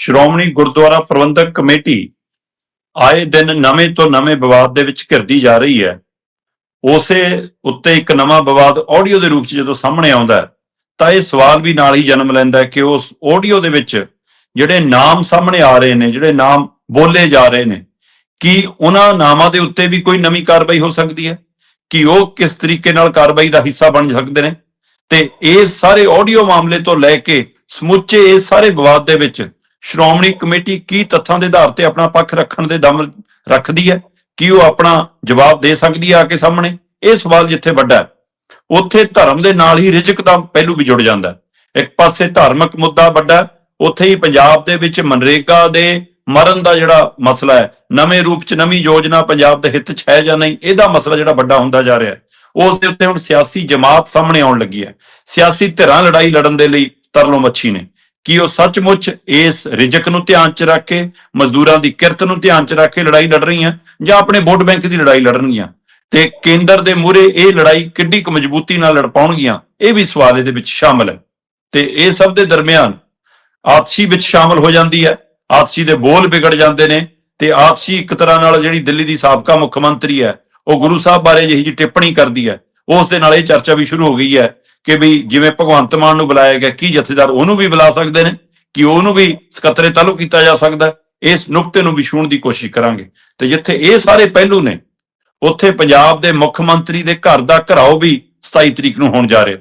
ਸ਼੍ਰੋਮਣੀ ਗੁਰਦੁਆਰਾ ਪ੍ਰਬੰਧਕ committee ਆਏ ਦਿਨ ਨਵੇਂ ਤੋਂ ਨਵੇਂ ਵਿਵਾਦ ਦੇ ਵਿੱਚ ਘਿਰਦੀ ਜਾ ਰਹੀ ਹੈ। ਉਸੇ ਉੱਤੇ ਇੱਕ ਨਵਾਂ ਵਿਵਾਦ ਆਡੀਓ ਦੇ ਰੂਪ 'ਚ ਜਦੋਂ ਸਾਹਮਣੇ ਆਉਂਦਾ ਤਾਂ ਇਹ ਸਵਾਲ ਵੀ ਨਾਲ ਹੀ ਜਨਮ ਲੈਂਦਾ ਕਿ ਉਸ ਆਡੀਓ ਦੇ ਵਿੱਚ ਜਿਹੜੇ ਨਾਮ ਸਾਹਮਣੇ ਆ ਰਹੇ ਨੇ, ਜਿਹੜੇ ਨਾਮ ਬੋਲੇ ਜਾ ਰਹੇ ਨੇ, ਕੀ ਉਹਨਾਂ ਨਾਮਾਂ ਦੇ ਉੱਤੇ ਵੀ ਕੋਈ ਨਵੀਂ ਕਾਰਵਾਈ ਹੋ ਸਕਦੀ ਹੈ? ਕਿ ਉਹ ਕਿਸ ਤਰੀਕੇ ਨਾਲ ਕਾਰਵਾਈ ਦਾ ਹਿੱਸਾ ਬਣ ਸਕਦੇ ਨੇ? ਤੇ ਇਹ ਸਾਰੇ ਆਡੀਓ ਮਾਮਲੇ ਤੋਂ ਲੈ ਕੇ ਸਮੁੱਚੇ ਇਹ ਸਾਰੇ ਵਿਵਾਦ ਦੇ ਵਿੱਚ ਸ਼੍ਰੋਮਣੀ ਕਮੇਟੀ ਕੀ ਤੱਥਾਂ ਦੇ ਆਧਾਰ ਤੇ ਆਪਣਾ ਪੱਖ ਰੱਖਣ ਦੇ ਦਮ ਰੱਖਦੀ ਹੈ? ਕੀ ਉਹ ਆਪਣਾ ਜਵਾਬ ਦੇ ਸਕਦੀ ਹੈ ਆ ਕੇ ਸਾਹਮਣੇ? ਇਹ ਸਵਾਲ ਜਿੱਥੇ ਵੱਡਾ ਹੈ, ਉੱਥੇ ਧਰਮ ਦੇ ਨਾਲ ਹੀ ਰਿਜਕ ਦਾ ਪਹਿਲੂ ਵੀ ਜੁੜ ਜਾਂਦਾ ਹੈ। ਇੱਕ ਪਾਸੇ ਧਾਰਮਿਕ ਮੁੱਦਾ ਵੱਡਾ ਉੱਥੇ ਹੀ ਪੰਜਾਬ ਦੇ ਵਿੱਚ ਮਨਰੇਗਾ ਦੇ ਮਰਨ ਦਾ ਜਿਹੜਾ ਮਸਲਾ ਹੈ, ਨਵੇਂ ਰੂਪ ਚ ਨਵੀਂ ਯੋਜਨਾ ਪੰਜਾਬ ਦੇ ਹਿੱਤ ਚ ਹੈ ਜਾਂ ਨਹੀਂ, ਇਹਦਾ ਮਸਲਾ ਜਿਹੜਾ ਵੱਡਾ ਹੁੰਦਾ ਜਾ ਰਿਹਾ ਹੈ। ਉਸ ਦੇ ਉੱਤੇ ਹੁਣ ਸਿਆਸੀ ਜਮਾਤ ਸਾਹਮਣੇ ਆਉਣ ਲੱਗੀ ਹੈ। ਸਿਆਸੀ ਧਿਰਾਂ ਲੜਾਈ ਲੜਨ ਦੇ ਲਈ ਤਰਲੋ ਮੱਛੀ ਨੇ। ਕਿ ਉਹ ਸੱਚਮੁੱਚ ਇਸ ਰਿਜਕ ਨੂੰ ਧਿਆਨ ਚ ਰੱਖ ਕੇ, ਮਜ਼ਦੂਰਾਂ ਦੀ ਕਿਰਤ ਨੂੰ ਧਿਆਨ ਚ ਰੱਖ ਕੇ ਲੜਾਈ ਲੜ ਰਹੀਆਂ ਜਾਂ ਆਪਣੇ ਵੋਟ ਬੈਂਕ ਦੀ ਲੜਾਈ ਲੜਨਗੀਆਂ। ਤੇ ਕੇਂਦਰ ਦੇ ਮੂਹਰੇ ਇਹ ਲੜਾਈ ਕਿੱਡੀ ਕੁ ਮਜ਼ਬੂਤੀ ਨਾਲ ਲੜ ਪਾਉਣਗੀਆਂ, ਇਹ ਵੀ ਸਵਾਲ ਇਹਦੇ ਵਿੱਚ ਸ਼ਾਮਲ ਹੈ। ਤੇ ਇਹ ਸਭ ਦੇ ਦਰਮਿਆਨ ਆਪਸੀ ਵਿੱਚ ਸ਼ਾਮਲ ਹੋ ਜਾਂਦੀ ਹੈ। ਆਪਸੀ ਦੇ ਬੋਲ ਵਿਗੜ ਜਾਂਦੇ ਨੇ ਤੇ ਆਪਸੀ ਇੱਕ ਤਰ੍ਹਾਂ ਨਾਲ ਜਿਹੜੀ ਦਿੱਲੀ ਦੀ ਸਾਬਕਾ ਮੁੱਖ ਮੰਤਰੀ ਹੈ, ਉਹ ਗੁਰੂ ਸਾਹਿਬ ਬਾਰੇ ਜਿਹੀ ਜੀ ਟਿੱਪਣੀ ਕਰਦੀ ਹੈ, ਉਸ ਦੇ ਨਾਲ ਇਹ ਚਰਚਾ ਵੀ ਸ਼ੁਰੂ ਹੋ ਗਈ ਹੈ ਕਿ ਵੀ ਜਿਵੇਂ ਭਗਵੰਤ ਮਾਨ ਨੂੰ ਬੁਲਾਇਆ ਗਿਆ, ਕੀ ਜਥੇਦਾਰ ਉਹਨੂੰ ਵੀ ਬੁਲਾ ਸਕਦੇ ਨੇ? ਕਿ ਉਹਨੂੰ ਵੀ ਸਕੱਤਰੇ ਤਾਲੂ ਕੀਤਾ ਜਾ ਸਕਦਾ ਇਸ ਨੁਕਤੇ ਨੂੰ ਵੀ ਛੂਹਣ ਦੀ ਕੋਸ਼ਿਸ਼ ਕਰਾਂਗੇ। ਤੇ ਜਿੱਥੇ ਇਹ ਸਾਰੇ ਪਹਿਲੂ ਨੇ, ਉੱਥੇ ਪੰਜਾਬ ਦੇ ਮੁੱਖ ਮੰਤਰੀ ਦੇ ਘਰ ਦਾ ਘਰਾਓ ਵੀ 27 ਤਰੀਕ ਨੂੰ ਹੋਣ ਜਾ ਰਿਹਾ